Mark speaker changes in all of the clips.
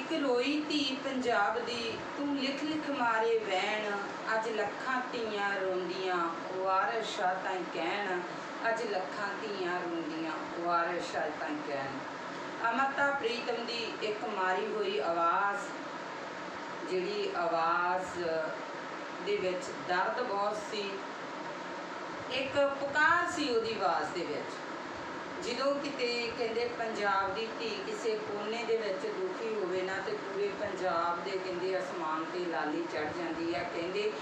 Speaker 1: ਇੱਕ ਰੋਈ ਧੀ ਪੰਜਾਬ ਦੀ, ਤੂੰ ਲਿਖ ਲਿਖ ਮਾਰੇ ਵੈਣ ਅੱਜ ਲੱਖਾਂ ਧੀਆਂ ਰੋਂਦੀਆਂ ਵਾਰਿਸ ਤਾਂ ਕਹਿਣ, ਅੱਜ ਲੱਖਾਂ ਧੀਆਂ ਰੋਂਦੀਆਂ ਵਾਰਿਸ ਸ਼ਾਹ ਤਾਂ ਕਹਿਣ। ਅਮਰਤਾ ਪ੍ਰੀਤਮ ਦੀ ਇੱਕ ਮਾਰੀ ਹੋਈ ਆਵਾਜ਼, ਜਿਹੜੀ ਆਵਾਜ਼ ਦੇ ਵਿੱਚ ਦਰਦ ਬਹੁਤ ਸੀ, ਇੱਕ ਪੁਕਾਰ ਸੀ ਉਹਦੀ ਆਵਾਜ਼ ਦੇ ਵਿੱਚ। ਜਦੋਂ ਕਿਤੇ ਕਹਿੰਦੇ ਪੰਜਾਬ ਦੀ ਧੀ ਕਿਸੇ ਕੋਨੇ ਦੇ ਵਿੱਚ ਦੁਖੀ ਹੋਵੇ ਨਾ, ਤੇ ਪੂਰੇ ਪੰਜਾਬ ਦੇ ਕਹਿੰਦੇ ਅਸਮਾਨ ਤੇ ਲਾਲੀ ਚੜ ਜਾਂਦੀ ਆ ਕਹਿੰਦੇ,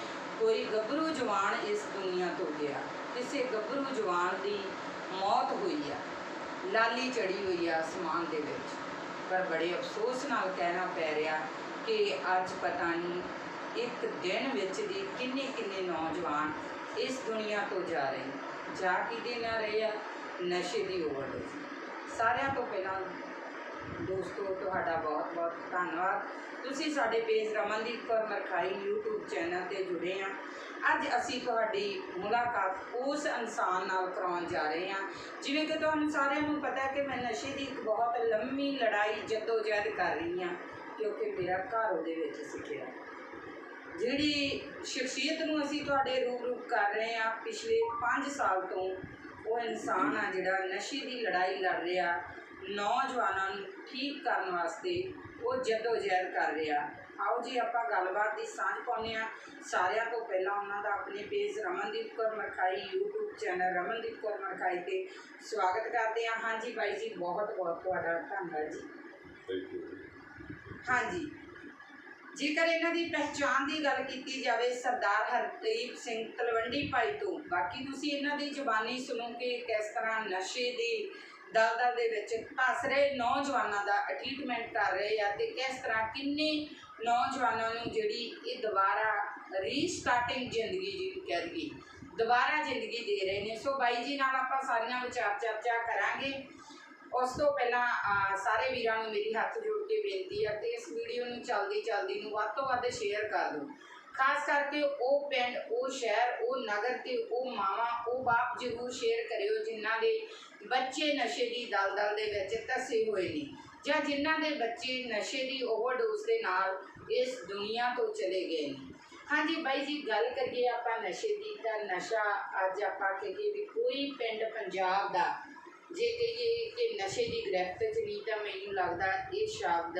Speaker 1: ਕੋਈ ਗੱਭਰੂ ਜਵਾਨ ਇਸ ਦੁਨੀਆ ਤੋਂ ਗਿਆ। ਕਿਸੇ ਗੱਭਰੂ ਜਵਾਨ ਦੀ ਮੌਤ ਹੋਈ ਆ। ਲਾਲੀ ਚੜੀ ਹੋਈ ਆ ਅਸਮਾਨ ਦੇ ਵਿੱਚ। ਪਰ ਬੜੇ ਅਫਸੋਸ ਨਾਲ ਕਹਿਣਾ ਪੈ ਰਿਹਾ ਕਿ ਅੱਜ ਪਤਾ ਨਹੀਂ ਇੱਕ ਦਿਨ ਵਿੱਚ ਦੀ ਕਿੰਨੇ ਕਿੰਨੇ ਨੌਜਵਾਨ ਇਸ ਦੁਨੀਆ ਤੋਂ ਜਾ ਰਹੇ ਨੇ। ਜਾ ਕਿਤੇ ਨਾ ਰਹੇ ਆ ਨਸ਼ੇ ਦੀ ਓਵਰਡੋਜ਼ ਸਾਰਿਆਂ ਤੋਂ ਪਹਿਲਾਂ ਦੋਸਤੋ, ਤੁਹਾਡਾ ਬਹੁਤ ਬਹੁਤ ਧੰਨਵਾਦ। ਤੁਸੀਂ ਸਾਡੇ page Ramandeep Kaur Markhai YouTube channel ਤੇ ਜੁੜੇ ਆ। ਅੱਜ ਅਸੀਂ ਤੁਹਾਡੀ ਮੁਲਾਕਾਤ ਉਸ ਇਨਸਾਨ ਨਾਲ ਕਰਾਉਣ ਜਾ ਰਹੇ ਹਾਂ ਜਿਵੇਂ ਕਿ ਤੁਹਾਨੂੰ ਸਾਰਿਆਂ ਨੂੰ ਪਤਾ ਹੈ ਕਿ ਮੈਂ ਨਸ਼ੇ ਦੀ ਇੱਕ ਬਹੁਤ ਲੰਮੀ ਲੜਾਈ ਜਦੋਜਹਿਦ ਕਰ ਰਹੀ ਹਾਂ ਕਿਉਂਕਿ ਮੇਰਾ ਘਰ ਉਹਦੇ ਵਿੱਚ ਸਿੱਖਿਆ। ਜਿਹੜੀ ਸ਼ਖਸੀਅਤ ਨੂੰ ਅਸੀਂ ਤੁਹਾਡੇ ਰੂਬਰੂ ਕਰ ਰਹੇ ਹਾਂ ਪਿਛਲੇ 5 ਸਾਲ ਤੋਂ ਉਹ ਇਨਸਾਨ ਆ ਜਿਹੜਾ ਨਸ਼ੇ ਦੀ ਲੜਾਈ ਲੜ ਰਿਹਾ ਨੌਜਵਾਨਾਂ ਨੂੰ ਠੀਕ ਕਰਨ ਵਾਸਤੇ ਉਹ ਜਦੋਜਹਿਦ ਕਰ ਰਿਹਾ। ਆਓ ਜੀ ਆਪਾਂ ਗੱਲਬਾਤ ਦੀ ਸਾਂਝ ਪਾਉਂਦੇ ਆ ਸਾਰਿਆਂ ਤੋਂ ਪਹਿਲਾਂ ਉਹਨਾਂ ਦਾ ਆਪਣੇ page Ramandeep Kaur Markhai YouTube channel Ramandeep Kaur Markhai ਤੇ ਸਵਾਗਤ ਕਰਦੇ ਆ ਹਾਂਜੀ ਬਾਈ ਜੀ ਬਹੁਤ ਬਹੁਤ ਤੁਹਾਡਾ ਧੰਨਵਾਦ ਜੀ।
Speaker 2: ਥੈਂਕ ਯੂ
Speaker 1: ਹਾਂਜੀ। ਜੇਕਰ ਇਹਨਾਂ ਦੀ ਪਹਿਚਾਣ ਦੀ ਗੱਲ ਕੀਤੀ ਜਾਵੇ, ਸਰਦਾਰ ਹਰਦੀਪ ਸਿੰਘ ਤਲਵੰਡੀ ਭਾਈ ਤੋਂ, ਬਾਕੀ ਤੁਸੀਂ ਇਹਨਾਂ ਦੀ ਜ਼ੁਬਾਨੀ ਸੁਣੋ ਕਿ ਕਿਸ ਤਰ੍ਹਾਂ ਨਸ਼ੇ ਦੀ ਦਲਦਲ ਦੇ ਵਿੱਚ ਧਸ ਰਹੇ ਨੌਜਵਾਨਾਂ ਦਾ ਟ੍ਰੀਟਮੈਂਟ ਕਰ ਰਹੇ ਆ ਤੇ ਕਿਸ ਤਰ੍ਹਾਂ ਕਿੰਨੇ ਨੌਜਵਾਨਾਂ ਨੂੰ ਜਿਹੜੀ ਇਹ ਦੁਬਾਰਾ ਰੀਸਟਾਰਟਿੰਗ ਜ਼ਿੰਦਗੀ ਜਿਹਨੂੰ ਕਹਿ ਦਈਏ, ਦੁਬਾਰਾ ਜ਼ਿੰਦਗੀ ਦੇ ਰਹੇ ਨੇ। ਸੋ ਬਾਈ ਜੀ ਨਾਲ ਆਪਾਂ ਸਾਰੀਆਂ ਵਿਚਾਰ ਚਰਚਾ ਕਰਾਂਗੇ। ਉਸ ਤੋਂ ਪਹਿਲਾਂ ਸਾਰੇ ਵੀਰਾਂ ਨੂੰ ਮੇਰੀ ਹੱਥ ਜੋੜ ਕੇ ਬੇਨਤੀ ਹੈ ਕਿ ਇਸ ਵੀਡੀਓ ਨੂੰ ਚਲਦੀ ਚਲਦੀ ਨੂੰ ਵੱਧ ਤੋਂ ਵੱਧ ਸ਼ੇਅਰ ਕਰ ਦਿਓ। ਖਾਸ ਕਰਕੇ ਉਹ ਪਿੰਡ, ਉਹ ਸ਼ਹਿਰ, ਉਹ ਨਗਰ ਤੇ ਉਹ ਮਾਵਾਂ, ਉਹ ਬਾਪ ਜ਼ਰੂਰ ਸ਼ੇਅਰ ਕਰਿਓ, ਜਿਨ੍ਹਾਂ ਦੇ ਬੱਚੇ ਨਸ਼ੇ ਦੀ ਦਲਦਲ ਦੇ ਵਿੱਚ ਧਸੇ ਹੋਏ ਨੇ ਜਾਂ ਜਿਨ੍ਹਾਂ ਦੇ ਬੱਚੇ ਨਸ਼ੇ ਦੀ ਓਵਰਡੋਜ਼ ਦੇ ਨਾਲ ਇਸ ਦੁਨੀਆ ਤੋਂ ਚਲੇ ਗਏ ਨੇ। ਹਾਂਜੀ ਬਾਈ ਜੀ, ਗੱਲ ਕਰੀਏ ਆਪਾਂ ਨਸ਼ੇ ਦੀ ਤਾਂ ਨਸ਼ਾ ਅੱਜ ਆਪਾਂ ਕਹੀਏ ਵੀ ਕੋਈ ਪਿੰਡ ਪੰਜਾਬ ਦਾ ਜੇ ਕਹੀਏ ਕਿ ਨਸ਼ੇ ਦੀ ਗ੍ਰਿਫਤ 'ਚ ਨਹੀਂ ਤਾਂ ਮੈਨੂੰ ਲੱਗਦਾ ਇਹ ਸ਼ਬਦ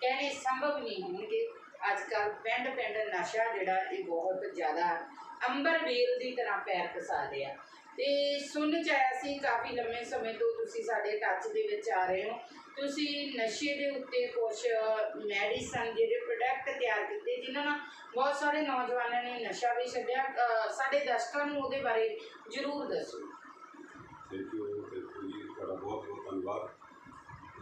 Speaker 1: ਕਹਿਣੇ ਸੰਭਵ ਨਹੀਂ ਹੋਣਗੇ। ਅੱਜ ਕੱਲ ਪਿੰਡ ਪਿੰਡ ਨਸ਼ਾ ਜਿਹੜਾ ਇਹ ਬਹੁਤ ਜ਼ਿਆਦਾ ਅੰਬਰ ਵੇਲ ਦੀ ਤਰ੍ਹਾਂ ਪੈਰ ਪਸਾ ਰਿਹਾ ਤੇ ਸੁਣ ਚ ਆਇਆ ਸੀ ਕਾਫੀ ਲੰਮੇ ਸਮੇਂ ਤੋਂ ਤੁਸੀਂ ਸਾਡੇ ਟੱਚ ਦੇ ਵਿੱਚ ਆ ਰਹੇ ਹੋ। ਤੁਸੀਂ ਨਸ਼ੇ ਦੇ ਉੱਤੇ ਕੁਝ ਮੈਡੀਸਨ ਜਿਹੜੇ ਪ੍ਰੋਡਕਟ ਤਿਆਰ ਕੀਤੇ ਜਿਨ੍ਹਾਂ ਨਾਲ ਬਹੁਤ ਸਾਰੇ ਨੌਜਵਾਨਾਂ ਨੇ ਨਸ਼ਾ ਵੀ ਛੱਡਿਆ। ਸਾਡੇ ਦਰਸ਼ਕਾਂ ਨੂੰ ਉਹਦੇ ਬਾਰੇ ਜ਼ਰੂਰ ਦੱਸੋ
Speaker 2: ਥੈਂਕ ਯੂ ਥੈਂਕ ਯੂ ਜੀ ਤੁਹਾਡਾ ਬਹੁਤ ਬਹੁਤ ਧੰਨਵਾਦ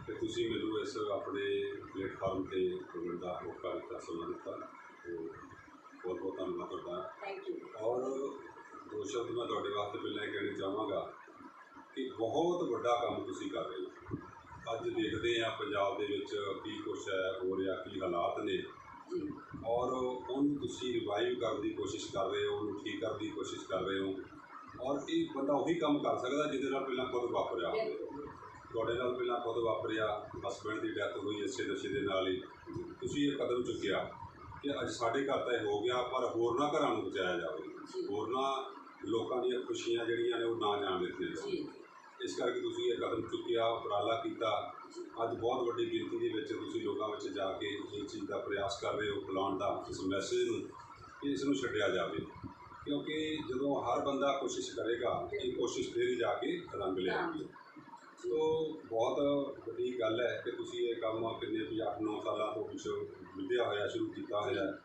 Speaker 2: ਕਿ ਤੁਸੀਂ ਮੈਨੂੰ ਇਸ ਆਪਣੇ ਪਲੇਟਫਾਰਮ ਤੇ ਬੋਲਣ ਦਾ ਮੌਕਾ ਦਿੱਤਾ ਸਮਾਂ ਦਿੱਤਾ ਬਹੁਤ ਬਹੁਤ ਧੰਨਵਾਦ ਤੁਹਾਡਾ।
Speaker 1: ਥੈਂਕ ਯੂ
Speaker 2: ਔਰ ਦੋ ਸ਼ਬਦ ਮੈਂ ਤੁਹਾਡੇ ਵਾਸਤੇ ਪਹਿਲਾਂ ਇਹ ਕਹਿਣਾ ਚਾਹਾਂਗਾ ਕਿ ਬਹੁਤ ਵੱਡਾ ਕੰਮ ਤੁਸੀਂ ਕਰ ਰਹੇ ਹੋ। ਅੱਜ ਦੇਖਦੇ ਆ ਪੰਜਾਬ ਦੇ ਵਿੱਚ ਕੀ ਕੁਛ ਹੈ ਹੋ ਰਿਹਾ ਕੀ ਹਾਲਾਤ ਨੇ। ਔਰ ਉਹਨੂੰ ਤੁਸੀਂ ਰਿਵਾਈਵ ਕਰਨ ਦੀ ਕੋਸ਼ਿਸ਼ ਕਰ ਰਹੇ ਹੋ ਉਹਨੂੰ ਠੀਕ ਕਰਨ ਦੀ ਕੋਸ਼ਿਸ਼ ਕਰ ਰਹੇ ਹੋ। ਔਰ ਇਹ ਬੰਦਾ ਉਹੀ ਕੰਮ ਕਰ ਸਕਦਾ ਜਿਹਦੇ ਨਾਲ ਪਹਿਲਾਂ ਖੁਦ ਵਾਪਰਿਆ ਹੋਵੇ। ਤੁਹਾਡੇ ਨਾਲ ਪਹਿਲਾਂ ਖੁਦ ਵਾਪਰਿਆ ਹਸਬੈਂਡ ਦੀ ਡੈਥ ਹੋਈ ਇਸੇ ਨਸ਼ੇ ਦੇ ਨਾਲ ਹੀ। ਤੁਸੀਂ ਇਹ ਕਦਮ ਚੁੱਕਿਆ ਕਿ ਅੱਜ ਸਾਡੇ ਘਰ ਤਾਂ ਇਹ ਹੋ ਗਿਆ ਪਰ ਹੋਰਨਾਂ ਘਰਾਂ ਨੂੰ ਬਚਾਇਆ ਜਾਵੇ। ਹੋਰਨਾਂ ਲੋਕਾਂ ਦੀਆਂ ਖੁਸ਼ੀਆਂ ਜਿਹੜੀਆਂ ਨੇ ਉਹ ਨਾ ਜਾਣ ਦਿੱਤੀਆਂ ਜਾਣ। ਇਸ ਕਰਕੇ ਤੁਸੀਂ ਇਹ ਕਦਮ ਚੁੱਕਿਆ ਉਪਰਾਲਾ ਕੀਤਾ। ਅੱਜ ਬਹੁਤ ਵੱਡੀ ਗਿਣਤੀ ਦੇ ਵਿੱਚ ਤੁਸੀਂ ਲੋਕਾਂ ਵਿੱਚ ਜਾ ਕੇ ਇਹ ਚੀਜ਼ ਦਾ ਪ੍ਰਯਾਸ ਕਰ ਰਹੇ ਹੋ ਫੈਲਾਉਣ ਦਾ ਇਸ ਮੈਸੇਜ ਨੂੰ ਕਿ ਇਸ ਨੂੰ ਛੱਡਿਆ ਜਾਵੇ। ਕਿਉਂਕਿ ਜਦੋਂ ਹਰ ਬੰਦਾ ਕੋਸ਼ਿਸ਼ ਕਰੇਗਾ ਇਹ ਕੋਸ਼ਿਸ਼ ਫੇਰ ਹੀ ਜਾ ਕੇ ਰੰਗ ਲਿਆਏਗੀ ਸੋ ਬਹੁਤ ਵੱਡੀ ਗੱਲ ਹੈ ਕਿ ਤੁਸੀਂ ਇਹ ਕੰਮ ਕਿੰਨੇ ਵੀ 8-9 ਸਾਲਾਂ ਤੋਂ ਕੁਛ ਵਿੱਢਿਆ ਹੋਇਆ ਸ਼ੁਰੂ ਕੀਤਾ ਹੋਇਆ ਹੈ।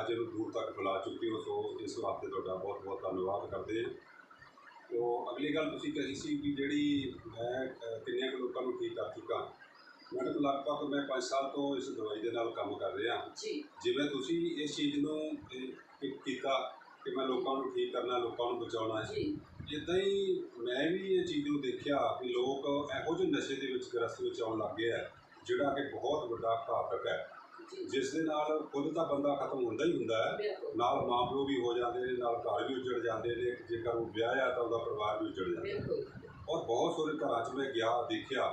Speaker 2: ਅੱਜ ਇਹਨੂੰ ਦੂਰ ਤੱਕ ਫੈਲਾ ਚੁੱਕੇ ਹੋ ਸੋ ਇਸ ਵਾਸਤੇ ਤੁਹਾਡਾ ਬਹੁਤ ਬਹੁਤ ਧੰਨਵਾਦ ਕਰਦੇ ਹਾਂ। ਤੋ ਅਗਲੀ ਗੱਲ ਤੁਸੀਂ ਕਹੀ ਸੀ ਕਿ ਜਿਹੜੀ ਮੈਂ ਕਿੰਨੇ ਕੁ ਲੋਕਾਂ ਨੂੰ ਠੀਕ ਕਰ ਚੁੱਕਾ। ਮੈਂ ਤਾਂ ਲਗਭਗ ਮੈਂ 5 ਸਾਲ ਤੋਂ ਇਸ ਦਵਾਈ ਦੇ ਨਾਲ ਕੰਮ ਕਰ ਰਿਹਾ।
Speaker 1: ਜੀ।
Speaker 2: ਜਿਵੇਂ ਤੁਸੀਂ ਇਸ ਚੀਜ਼ ਨੂੰ ਕੀਤਾ ਕਿ ਮੈਂ ਲੋਕਾਂ ਨੂੰ ਠੀਕ ਕਰਨਾ ਲੋਕਾਂ ਨੂੰ ਬਚਾਉਣਾ ਹੈ।
Speaker 1: ਜੀ
Speaker 2: ਇਦਾਂ ਹੀ ਮੈਂ ਵੀ ਇਹ ਚੀਜ਼ ਨੂੰ ਦੇਖਿਆ ਵੀ ਲੋਕ ਇਹੋ ਜਿਹੇ ਨਸ਼ੇ ਦੇ ਵਿੱਚ ਗ੍ਰਸਤ ਵਿੱਚ ਆਉਣ ਲੱਗ ਗਏ ਹੈ ਜਿਹੜਾ ਕਿ ਬਹੁਤ ਵੱਡਾ ਘਾਤਕ ਹੈ। ਜਿਸ ਦੇ ਨਾਲ ਖੁਦ ਤਾਂ ਬੰਦਾ ਖਤਮ ਹੁੰਦਾ ਹੀ ਹੁੰਦਾ ਹੈ। ਨਾਲ ਮਾਂ ਪਿਓ ਵੀ ਹੋ ਜਾਂਦੇ ਨੇ ਨਾਲ ਘਰ ਵੀ ਉਜੜ ਜਾਂਦੇ ਨੇ ਜੇਕਰ ਉਹ ਵਿਆਹਿਆ ਤਾਂ ਉਹਦਾ ਪਰਿਵਾਰ ਵੀ ਉਜੜ ਜਾਂਦਾ ਔਰ ਬਹੁਤ ਸਾਰੇ ਘਰਾਂ 'ਚ ਮੈਂ ਗਿਆ ਦੇਖਿਆ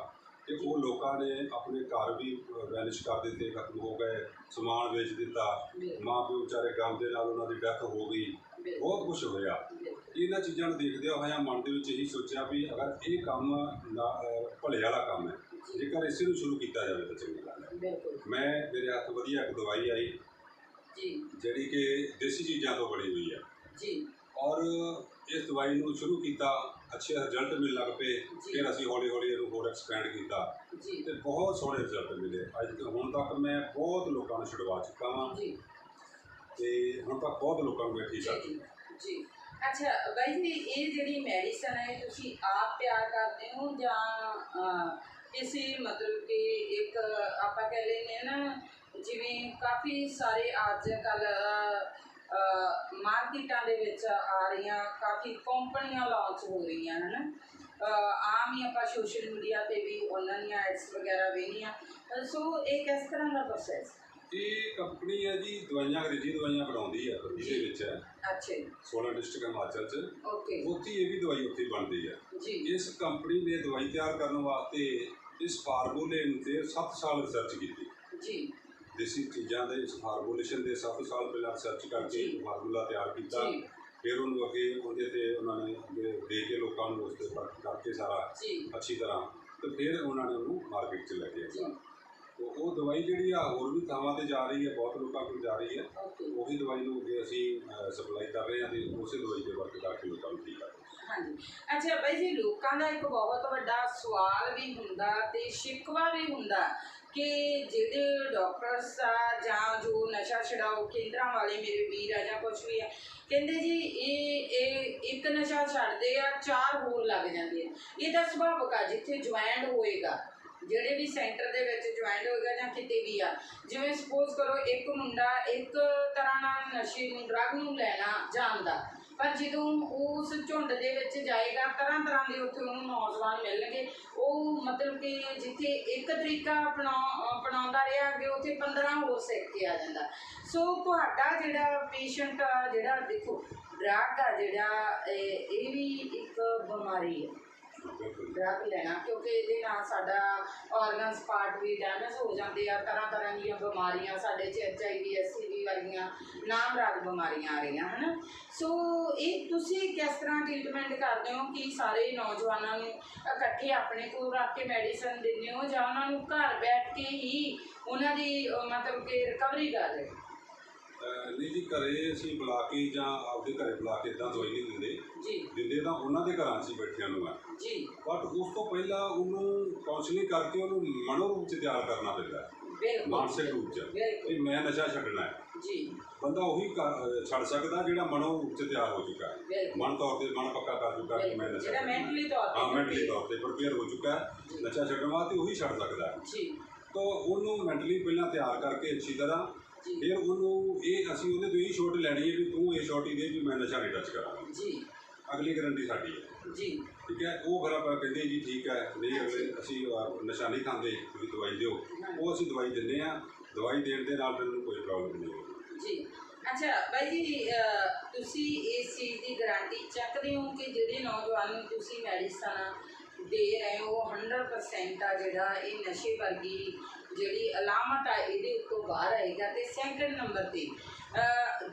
Speaker 2: ਕਿ ਉਹ ਲੋਕਾਂ ਨੇ ਆਪਣੇ ਘਰ ਵੀ ਵੈਨਿਸ਼ ਕਰ ਦਿੱਤੇ ਖਤਮ ਹੋ ਗਏ ਸਮਾਨ ਵੇਚ ਦਿੱਤਾ।
Speaker 1: ਬਿਲਕੁਲ।
Speaker 2: ਮਾਂ ਪਿਓ ਵਿਚਾਰੇ ਗਮ ਦੇ ਨਾਲ ਉਹਨਾਂ ਦੀ ਡੈਥ ਹੋ ਗਈ। ਬਹੁਤ ਕੁਝ ਹੋਇਆ। ਇਹਨਾਂ ਚੀਜ਼ਾਂ ਨੂੰ ਦੇਖਦਿਆਂ ਹੋਇਆਂ ਮਨ ਦੇ ਵਿੱਚ ਇਹੀ ਸੋਚਿਆ ਵੀ ਅਗਰ ਇਹ ਕੰਮ ਨਾ- ਅਹ ਭਲੇ ਵਾਲਾ ਕੰਮ ਹੈ ਜੇਕਰ ਇਸੇ ਨੂੰ ਸ਼ੁਰੂ ਕੀਤਾ ਜਾਵੇ ਤਾਂ ਚੰਗੀ ਗੱਲ ਹੈ।
Speaker 1: ਬਿਲਕੁਲ।
Speaker 2: ਮੈਂ ਮੇਰੇ ਹੱਥ ਵਧੀਆ ਇੱਕ ਦਵਾਈ ਆਈ
Speaker 1: ਜੀ।
Speaker 2: ਜਿਹੜੀ ਕਿ ਦੇਸੀ ਚੀਜ਼ਾਂ ਤੋਂ ਬਣੀ ਹੋਈ ਹੈ।
Speaker 1: ਜੀ।
Speaker 2: ਔਰ ਇਸ ਦਵਾਈ ਨੂੰ ਸ਼ੁਰੂ ਕੀਤਾ ਅੱਛੇ ਰਿਜ਼ਲਟ ਮਿਲਣ ਲੱਗ ਪਏ ਫਿਰ ਅਸੀਂ ਹੌਲੀ ਹੌਲੀ ਇਹਨੂੰ ਹੋਰ ਐਕਸਪੈਂਡ ਕੀਤਾ।
Speaker 1: ਜੀ।
Speaker 2: ਤੇ ਬਹੁਤ ਸੋਹਣੇ ਰਿਜ਼ਲਟ ਮਿਲੇ। ਅੱਜ ਤੱਕ ਹੁਣ ਤੱਕ ਮੈਂ ਬਹੁਤ ਲੋਕਾਂ ਨੂੰ ਛੁਡਵਾ ਚੁੱਕਾ ਹਾਂ
Speaker 1: ਜੀ।
Speaker 2: ਤੇ ਹੁਣ ਤੱਕ ਬਹੁਤ ਲੋਕਾਂ ਨੂੰ ਮੈਂ ਠੀਕ ਕਰ ਚੁੱਕਾ।
Speaker 1: ਜੀ। ਅੱਛਾ ਬਾਈ ਜੀ ਇਹ ਜਿਹੜੀ ਮੈਡੀਸਨ ਹੈ ਤੁਸੀਂ ਆਪ ਤਿਆਰ ਕਰਦੇ ਹੋ ਜਾਂ ਅਹ, ਕਿਸੇ ਮਤਲਬ ਕਿ ਇੱਕ ਆਪਾਂ ਕਹਿ ਲੈਂਦੇ ਹਾਂ ਨਾ ਜਿਵੇਂ ਕਾਫੀ ਸਾਰੇ ਅੱਜ ਕੱਲ ਮਾਰਕੀਟਾਂ ਦੇ ਵਿੱਚ ਆ ਰਹੀਆਂ ਕਾਫੀ ਕੰਪਨੀਆਂ ਲਾਂਚ ਹੋ ਰਹੀਆਂ ਹਨ? ਆਮ ਹੀ ਆਪਾਂ ਸੋਸ਼ਲ ਮੀਡੀਆ ਤੇ ਵੀ ਉਹਨਾਂ ਦੀਆਂ ਐਡਸ ਵਗੈਰਾ ਵੇਖੀਆਂ ਸੋ ਇਹ ਕਿਸ ਤਰ੍ਹਾਂ ਦਾ ਪ੍ਰੋਸੈਸ
Speaker 2: ਇਹ ਕੰਪਨੀ ਹੈ ਜੀ ਦਵਾਈਆਂ ਅੰਗਰੇਜ਼ੀ ਦਵਾਈਆਂ ਬਣਾਉਂਦੀ ਹੈ ਜਿਹਦੇ ਵਿੱਚ ਹੈ
Speaker 1: ਅੱਛਾ ਜੀ।
Speaker 2: 16 ਡਿਸਟ੍ਰਿਕਟ ਹਿਮਾਚਲ ਚ।
Speaker 1: ਓਕੇ।
Speaker 2: ਉੱਥੇ ਇਹ ਵੀ ਦਵਾਈ ਉੱਥੇ ਬਣਦੀ ਹੈ
Speaker 1: ਜੀ।
Speaker 2: ਇਸ ਕੰਪਨੀ ਨੇ ਦਵਾਈ ਤਿਆਰ ਕਰਨ ਵਾਸਤੇ ਇਸ ਫਾਰਮੂਲੇ ਤੇ 7 ਸਾਲ ਰਿਸਰਚ ਕੀਤੀ।
Speaker 1: ਜੀ।
Speaker 2: ਦੇਸੀ ਚੀਜ਼ਾਂ ਦੇ ਇਸ ਫਾਰਮੂਲੇਸ਼ਨ ਦੇ 7 ਸਾਲ ਪਹਿਲਾਂ ਰਿਸਰਚ ਕਰਕੇ ਫਾਰਮੂਲਾ ਤਿਆਰ ਕੀਤਾ।
Speaker 1: ਜੀ।
Speaker 2: ਫਿਰ ਉਹਨੂੰ ਅੱਗੇ ਉਹਦੇ ਤੇ ਉਹਨਾਂ ਨੇ ਅੱਗੇ ਦੇ ਕੇ ਲੋਕਾਂ ਨੂੰ ਉਸ ਤੇ ਕਰਕੇ ਸਾਰਾ ਅੱਛੀ ਤਰ੍ਹਾਂ ਤੇ ਫਿਰ ਉਹਨਾਂ ਨੇ ਉਹਨੂੰ ਮਾਰਕੀਟ 'ਚ ਲੈ ਕੇ ਆਇਆ। ਤੇ ਉਹ ਦਵਾਈ ਜਿਹੜੀ ਆ ਹੋਰ ਵੀ ਥਾਵਾਂ ਤੇ ਜਾ ਰਹੀ ਹੈ ਬਹੁਤ ਲੋਕਾਂ ਕੋਲ ਜਾ ਰਹੀ ਹੈ।
Speaker 1: ਓਕੇ
Speaker 2: ਉਹੀ ਦਵਾਈ ਨੂੰ ਅੱਗੇ ਅਸੀਂ ਸਪਲਾਈ ਕਰ ਰਹੇ ਹਾਂ ਤੇ ਉਸੇ ਦਵਾਈ ਤੇ ਵਰਕ ਕਰਕੇ ਲੋਕਾਂ ਨੂੰ ਠੀਕ ਕਰ ਰਹੇ ਹਾਂ।
Speaker 1: ਹਾਂਜੀ। ਅੱਛਾ ਬਾਈ ਜੀ ਲੋਕਾਂ ਦਾ ਇੱਕ ਬਹੁਤ ਵੱਡਾ ਸਵਾਲ ਵੀ ਹੁੰਦਾ ਤੇ ਸ਼ਿਕਵਾ ਵੀ ਹੁੰਦਾ ਕਿ ਜਿਹੜੇ ਡਾਕਟਰਸ ਆ ਜਾਂ ਜੋ ਨਸ਼ਾ ਛਡਾਓ ਕੇਂਦਰਾਂ ਵਾਲੇ ਮੇਰੇ ਵੀਰ ਆ ਜਾਂ ਕੁਝ ਵੀ ਆ ਕਹਿੰਦੇ ਜੀ ਇਹ ਇਹ ਇੱਕ ਨਸ਼ਾ ਛੱਡਦੇ ਆ ਚਾਰ ਹੋਰ ਲੱਗ ਜਾਂਦੇ ਆ। ਇਹ ਤਾਂ ਸੁਭਾਵਿਕ ਆ ਜਿੱਥੇ ਜੁਆਇੰਟ ਹੋਏਗਾ। ਜਿਹੜੇ ਵੀ ਸੈਂਟਰ ਦੇ ਵਿੱਚ ਜੁਆਇੰਟ ਹੋਏਗਾ ਜਾਂ ਕਿਤੇ ਵੀ ਆ, ਜਿਵੇਂ ਸਪੋਜ਼ ਕਰੋ ਇੱਕ ਮੁੰਡਾ ਇੱਕ ਤਰ੍ਹਾਂ ਨਾਲ ਨਸ਼ੇ ਨੂੰ ਡਰਗ ਨੂੰ ਲੈਣਾ ਜਾਣਦਾ, ਪਰ ਜਦੋਂ ਉਹ ਉਸ ਝੁੰਡ ਦੇ ਵਿੱਚ ਜਾਏਗਾ, ਤਰ੍ਹਾਂ ਤਰ੍ਹਾਂ ਦੇ ਉੱਥੇ ਉਹਨੂੰ ਨੌਜਵਾਨ ਮਿਲਣਗੇ, ਉਹ ਮਤਲਬ ਕਿ ਜਿੱਥੇ ਇੱਕ ਤਰੀਕਾ ਅਪਣਾ, ਅਪਣਾਉਂਦਾ ਰਿਹਾ, ਅੱਗੇ ਉੱਥੇ 15 ਹੋਰ ਸਿੱਖ ਕੇ ਆ ਜਾਂਦਾ। ਸੋ ਤੁਹਾਡਾ ਜਿਹੜਾ ਪੇਸ਼ੈਂਟ ਜਿਹੜਾ ਦੇਖੋ ਡਰਗ ਆ ਜਿਹੜਾ, ਇਹ ਵੀ ਇੱਕ ਬਿਮਾਰੀ ਹੈ ਡਰਗ ਲੈਣਾ ਕਿਉਂਕਿ ਇਹਦੇ ਨਾਲ ਸਾਡਾ ਆਰਗਨਸ ਪਾਰਟ ਵੀ ਡੈਮੇਜ ਹੋ ਜਾਂਦੇ ਆ ਤਰ੍ਹਾਂ ਤਰ੍ਹਾਂ ਦੀਆਂ ਬਿਮਾਰੀਆਂ ਸਾਡੇ ਚ ਐਚ ਆਈ ਵੀ ਐਸ ਵੀ ਵਰਗੀਆਂ ਨਾਮ ਰਾਗ ਬਿਮਾਰੀਆਂ ਆ ਰਹੀਆਂ ਹਨ? ਸੋ ਇਹ ਤੁਸੀਂ ਕਿਸ ਤਰ੍ਹਾਂ ਟ੍ਰੀਟਮੈਂਟ ਕਰਦੇ ਹੋ ਕਿ ਸਾਰੇ ਨੌਜਵਾਨਾਂ ਨੂੰ ਇਕੱਠੇ ਆਪਣੇ ਕੋਲ ਰੱਖ ਕੇ ਮੈਡੀਸਨ ਦਿੰਦੇ ਹੋ ਜਾਂ ਉਹਨਾਂ ਨੂੰ ਘਰ ਬੈਠ ਕੇ ਹੀ ਉਹਨਾਂ ਦੀ ਮਤਲਬ ਕਿ ਰਿਕਵਰੀ ਕਰ ਰਹੇ ਹੋ?
Speaker 2: ਅਹ ਨਹੀਂ ਜੀ ਘਰੇ ਅਸੀਂ ਬੁਲਾ ਕੇ ਜਾਂ ਆਪਦੇ ਘਰੇ ਬੁਲਾ ਕੇ ਇਦਾਂ ਦਵਾਈ ਨਹੀਂ ਦਿੰਦੇ।
Speaker 1: ਜੀ।
Speaker 2: ਉਹਨਾਂ ਦੇ ਘਰਾਂ 'ਚ ਹੀ ਬੈਠਿਆਂ ਨੂੰ ਆ।
Speaker 1: ਜੀ।
Speaker 2: ਬਟ ਉਸ ਤੋਂ ਪਹਿਲਾਂ ਉਹਨੂੰ ਕਾਉਂਸਲਿੰਗ ਕਰਕੇ ਉਹਨੂੰ ਮਨੋ ਰੂਪ 'ਚ ਤਿਆਰ ਕਰਨਾ ਪੈਂਦਾ ਹੈ।
Speaker 1: ਬਿਲਕੁਲ।
Speaker 2: ਮਾਨਸਿਕ ਰੂਪ 'ਚ।
Speaker 1: ਬਿਲਕੁਲ
Speaker 2: ਵੀ ਮੈਂ ਨਸ਼ਾ ਛੱਡਣਾ ਹੈ।
Speaker 1: ਜੀ।
Speaker 2: ਬੰਦਾ ਉਹੀ ਕਰ- ਛੱਡ ਸਕਦਾ ਜਿਹੜਾ ਮਨੋ ਰੂਪ 'ਚ ਤਿਆਰ ਹੋ ਚੁੱਕਾ ਹੈ।
Speaker 1: ਬਿਲਕੁਲ।
Speaker 2: ਮਨ ਤੌਰ ਤੇ ਮਨ ਪੱਕਾ ਕਰ ਚੁੱਕਾ ਕਿ ਮੈਂ ਨਸ਼ਾ
Speaker 1: ਜਿਹੜਾ
Speaker 2: ਛੱਡਣਾ ਹੈ।
Speaker 1: ਮੈਂਟਲੀ ਤੌਰ ਤੇ
Speaker 2: ਹਾਂ ਮੈਂਟਲੀ ਤੌਰ ਤੇ ਪ੍ਰਪੇਅਰ ਹੋ ਚੁੱਕਾ ਹੈ। ਨਸ਼ਾ ਛੱਡਣ ਵਾਸਤੇ ਉਹੀ ਛੱਡ ਸਕਦਾ ਹੈ।
Speaker 1: ਜੀ।
Speaker 2: ਤਾਂ ਉਹਨੂੰ ਮੈਂਟਲੀ ਪਹਿਲਾਂ ਤਿਆਰ ਕਰਕੇ ਅੱਛੀ ਤਰ੍ਹਾਂ
Speaker 1: ਜੀ।
Speaker 2: ਫਿਰ ਉਹਨੂੰ ਇਹ ਅਸੀਂ ਉਹਦੇ ਤੋਂ ਇਹ ਛੋਟ ਲੈਣੀ ਹੈ ਵੀ ਤੂੰ ਇਹ ਛੋਟ ਹੀ ਦੇ ਵੀ ਮੈਂ ਨਸ਼ਾ ਨਹੀਂ ਟੱਚ ਕਰਾਂਗਾ।
Speaker 1: ਜੀ।
Speaker 2: ਅਗਲੀ ਗਰੰਟੀ ਸਾਡੀ ਹੈ।
Speaker 1: ਜੀ।
Speaker 2: ਠੀਕ ਹੈ? ਉਹ ਫਿਰ ਆਪਾਂ ਕਹਿੰਦੇ ਜੀ ਠੀਕ ਹੈ ਨਹੀਂ ਅਗਲੇ ਅਸੀਂ ਨਸ਼ਾ ਨਹੀਂ ਖਾਂਦੇ ਤੁਸੀਂ ਦਵਾਈ ਦਿਓ। ਉਹ ਅਸੀਂ ਦਵਾਈ ਦਿੰਦੇ ਆ ਦਵਾਈ ਦੇਣ ਦੇ ਨਾਲ ਉਹਨੂੰ ਕੋਈ ਪ੍ਰੋਬਲਮ ਨਹੀਂ ਹੋਊਗੀ
Speaker 1: ਜੀ। ਅੱਛਾ ਬਾਈ ਜੀ ਤੁਸੀਂ ਇਸ ਚੀਜ਼ ਦੀ ਗਾਰੰਟੀ ਚੱਕਦੇ ਹੋ ਕਿ ਜਿਹੜੇ ਨੌਜਵਾਨ ਨੂੰ ਤੁਸੀਂ ਮੈਡੀਸਨ ਦੇ ਰਹੇ ਹੋ 100% ਆ ਜਿਹੜਾ ਇਹ ਨਸ਼ੇ ਵਰਗੀ ਜਿਹੜੀ ਅਲਾਮਤ ਆ ਇਹਦੇ ਉੱਤੋਂ ਬਾਹਰ ਆਏਗਾ ਤੇ ਸੈਕੰਡ ਨੰਬਰ ਤੇ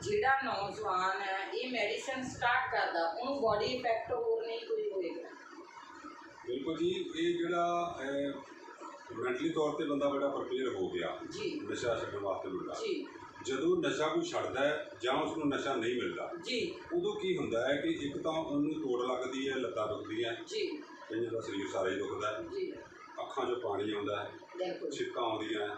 Speaker 1: ਜਿਹੜਾ ਨੌਜਵਾਨ ਹੈ ਇਹ ਮੈਡੀਸਨ ਸਟਾਰਟ ਕਰਦਾ ਉਹਨੂੰ ਬਾਡੀ ਇਫੈਕਟ ਹੋਰ ਨਹੀਂ ਕੋਈ ਹੋਏਗਾ।
Speaker 2: ਬਿਲਕੁਲ ਜੀ ਇਹ ਜਿਹੜਾ ਮੈਂਟਲੀ ਤੌਰ ਤੇ ਬੰਦਾ ਬੜਾ ਪ੍ਰਪੇਅਰ ਹੋ ਗਿਆ
Speaker 1: ਜੀ।
Speaker 2: ਨਸ਼ਾ ਛੱਡਣ ਵਾਸਤੇ ਮੁੰਡਾ।
Speaker 1: ਜੀ।
Speaker 2: ਜਦੋਂ ਨਸ਼ਾ ਕੋਈ ਛੱਡਦਾ ਹੈ ਜਾਂ ਉਸ ਨੂੰ ਨਸ਼ਾ ਨਹੀਂ ਮਿਲਦਾ
Speaker 1: ਜੀ।
Speaker 2: ਉਦੋਂ ਕੀ ਹੁੰਦਾ ਹੈ ਕਿ ਇੱਕ ਤਾਂ ਉਹਨੂੰ ਤੋੜ ਲੱਗਦੀ ਹੈ ਲੱਤਾਂ ਦੁਖਦੀਆਂ
Speaker 1: ਜੀ।
Speaker 2: ਕਈਆਂ ਦਾ ਸਰੀਰ ਸਾਰਾ ਹੀ ਦੁਖਦਾ ਹੈ।
Speaker 1: ਜੀ।
Speaker 2: ਅੱਖਾਂ 'ਚੋਂ ਪਾਣੀ ਆਉਂਦਾ ਹੈ।
Speaker 1: ਬਿਲਕੁਲ।
Speaker 2: ਛਿੱਕਾਂ ਆਉਂਦੀਆਂ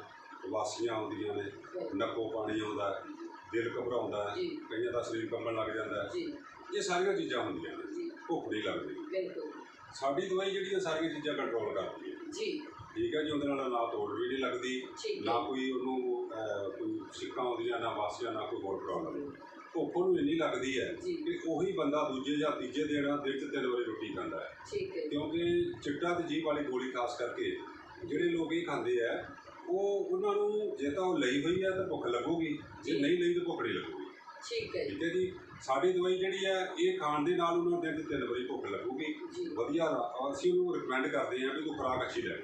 Speaker 2: ਵਾਸੀਆਂ ਆਉਂਦੀਆਂ ਨੇ ਨੱਕੋਂ ਪਾਣੀ ਆਉਂਦਾ ਹੈ। ਦਿਲ ਘਬਰਾਉਂਦਾ ਹੈ
Speaker 1: ਜੀ।
Speaker 2: ਕਈਆਂ ਦਾ ਸਰੀਰ ਕੰਬਣ ਲੱਗ ਜਾਂਦਾ ਹੈ।
Speaker 1: ਜੀ।
Speaker 2: ਇਹ ਸਾਰੀਆਂ ਚੀਜ਼ਾਂ ਹੁੰਦੀਆਂ ਨੇ
Speaker 1: ਜੀ।
Speaker 2: ਭੁੱਖ ਨਹੀਂ ਲੱਗਦੀ।
Speaker 1: ਬਿਲਕੁਲ।
Speaker 2: ਸਾਡੀ ਦਵਾਈ ਜਿਹੜੀ ਹੈ ਸਾਰੀਆਂ ਚੀਜ਼ਾਂ ਕੰਟਰੋਲ ਕਰਦੀ ਹੈ।
Speaker 1: ਜੀ।
Speaker 2: ਠੀਕ ਹੈ ਜੀ ਉਹਦੇ ਨਾਲ ਨਾ ਤੋੜ ਵੀ ਨਹੀਂ ਲੱਗਦੀ
Speaker 1: ਠੀਕ ਹੈ।
Speaker 2: ਨਾ ਕੋਈ ਉਹਨੂੰ ਅਹ, ਕੋਈ ਛਿੱਕਾਂ ਆਉਂਦੀਆਂ ਨਾ ਵਾਸੀਆਂ ਨਾ ਕੋਈ ਹੋਰ ਪ੍ਰੋਬਲਮ ਭੁੱਖ ਉਹਨੂੰ ਇੰਨੀ ਲੱਗਦੀ ਹੈ
Speaker 1: ਜੀ।
Speaker 2: ਕਿ ਉਹੀ ਬੰਦਾ ਦੂਜੇ ਜਾਂ ਤੀਜੇ ਦਿਨ ਦਿਨ 'ਚ ਤਿੰਨ ਵਾਰੀ ਰੋਟੀ ਖਾਂਦਾ ਹੈ।
Speaker 1: ਠੀਕ ਹੈ।
Speaker 2: ਕਿਉਂਕਿ ਚਿੱਟਾ ਤੇ ਜੀਭ ਵਾਲੀ ਗੋਲੀ ਖਾਸ ਕਰਕੇ ਜਿਹੜੇ ਲੋਕ ਇਹ ਖਾਂਦੇ ਆ ਉਹ ਉਹਨਾਂ ਨੂੰ ਜੇ ਤਾਂ ਉਹ ਲਈ ਹੋਈ ਹੈ ਤਾਂ ਭੁੱਖ ਲੱਗੂਗੀ ਜੇ ਨਹੀਂ ਲਈ ਤਾਂ ਭੁੱਖ ਨਹੀਂ ਲੱਗੂਗੀ।
Speaker 1: ਠੀਕ ਹੈ ਜੀ।
Speaker 2: ਠੀਕ ਸਾਡੀ ਦਵਾਈ ਜਿਹੜੀ ਹੈ ਇਹ ਖਾਣ ਦੇ ਨਾਲ ਉਹਨਾਂ ਨੂੰ ਦਿਨ 'ਚ ਤਿੰਨ ਵਾਰੀ ਭੁੱਖ ਲੱਗੂਗੀ। ਵਧੀਆ ਰਾ- ਅਸੀਂ ਉਹਨੂੰ ਰਿਕਮੈਂਡ ਕਰਦੇ ਹਾਂ ਵੀ ਤੂੰ ਖੁਰਾਕ ਅੱਛੀ ਲੈ।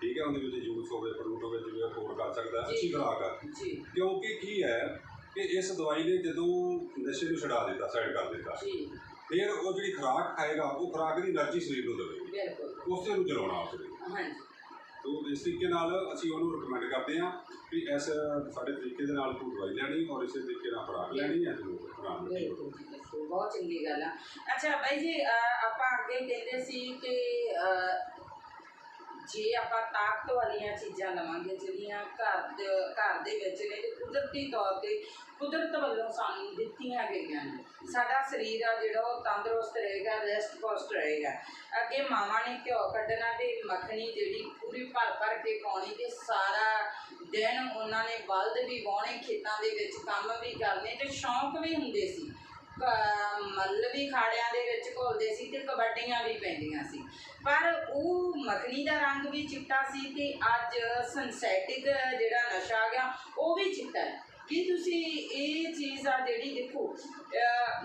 Speaker 2: ਠੀਕ ਹੈ ਉਹਦੇ ਵਿੱਚ ਜੂਸ ਹੋਵੇ ਫਰੂਟ ਹੋਵੇ ਜਿਵੇਂ ਅਫੋਰਡ ਕਰ ਸਕਦਾ ਅੱਛੀ ਜੀ। ਖੁਰਾਕ ਆ। ਕਿਉਂਕਿ ਕੀ ਹੈ ਕਿ ਇਸ ਦਵਾਈ ਨੇ ਜਦੋਂ ਨਸ਼ੇ ਨੂੰ ਛਡਾ ਦਿੱਤਾ ਸਾਈਡ ਕਰ ਦਿੱਤਾ ਫਿਰ ਉਹ ਜਿਹੜੀ ਖੁਰਾਕ ਖਾਏਗਾ ਉਹ ਖੁਰਾਕ ਦੀ એનર્ਜੀ ਸਰੀਰ ਨੂੰ ਦੇਵੇਗੀ।
Speaker 1: ਬਿਲਕੁਲ।
Speaker 2: ਉਸੇ ਨੂੰ ਚਲਾਉਣਾ ਉਸਨੇ।
Speaker 1: ਹਾਂਜੀ।
Speaker 2: ਤੋ ਇਸ ਤਰੀਕੇ ਨਾਲ ਅਸੀਂ ਉਹਨੂੰ ਰਿਕਮੈਂਡ ਕਰਦੇ ਹਾਂ ਵੀ ਇਸ ਸਾਡੇ ਤਰੀਕੇ ਦੇ ਨਾਲ ਤੂੰ ਦਵਾਈ ਲੈਣੀ ਔਰ ਇਸੇ ਤਰੀਕੇ ਨਾਲ ਖੁਰਾਕ ਲੈਣੀ ਹੈ ਤੂੰ ਖੁਰਾਕ ਲੈਣੀ
Speaker 1: ਬਹੁਤ ਚੰਗੀ ਗੱਲ ਆ। ਅੱਛਾ ਬਾਈ ਜੀ ਆਪਾਂ ਅੱਗੇ ਕਹਿੰਦੇ ਸੀ ਕਿ ਜੇ ਆਪਾਂ ਤਾਕਤ ਵਾਲੀਆਂ ਚੀਜ਼ਾਂ ਲਵਾਂਗੇ, ਜਿਹੜੀਆਂ ਘਰ ਦੇ ਘਰ ਦੇ ਵਿੱਚ ਨੇ ਤੇ ਕੁਦਰਤੀ ਤੌਰ ਤੇ ਕੁਦਰਤ ਵੱਲੋਂ ਸਾਨੂੰ ਦਿੱਤੀਆਂ ਗਈਆਂ ਨੇ। ਸਾਡਾ ਸਰੀਰ ਆ ਜਿਹੜਾ, ਉਹ ਤੰਦਰੁਸਤ ਰਹੇਗਾ ਰੈਸਟ ਪੋਸਟ ਰਹੇਗਾ। ਅੱਗੇ ਮਾਵਾਂ ਨੇ ਘਿਓ ਕੱਢਣਾ ਤੇ ਮੱਖਣੀ ਜਿਹੜੀ ਪੂਰੀ ਭਰ ਭਰ ਕੇ ਪਾਉਣੀ ਤੇ ਸਾਰਾ ਦਿਨ ਉਹਨਾਂ ਨੇ ਬਲਦ ਵੀ ਵਾਹੁਣੇ, ਖੇਤਾਂ ਦੇ ਵਿੱਚ ਕੰਮ ਵੀ ਕਰਨੇ ਤੇ ਸ਼ੌਂਕ ਵੀ ਹੁੰਦੇ ਸੀ। ਕ- ਮੱਲ ਵੀ ਖਾੜਿਆਂ ਦੇ ਵਿੱਚ ਘੋਲਦੇ ਸੀ ਤੇ ਕਬੱਡੀਆਂ ਵੀ ਪੈਂਦੀਆਂ ਸੀ। ਪਰ ਉਹ ਮੱਖਣੀ ਦਾ ਰੰਗ ਵੀ ਚਿੱਟਾ ਸੀ ਤੇ ਅੱਜ ਸਿੰਥੈਟਿਕ ਜਿਹੜਾ ਨਸ਼ਾ ਆ ਗਿਆ ਉਹ ਵੀ ਚਿੱਟਾ ਹੈ। ਕੀ ਤੁਸੀਂ ਇਹ ਚੀਜ਼ ਆ ਜਿਹੜੀ ਦੇਖੋ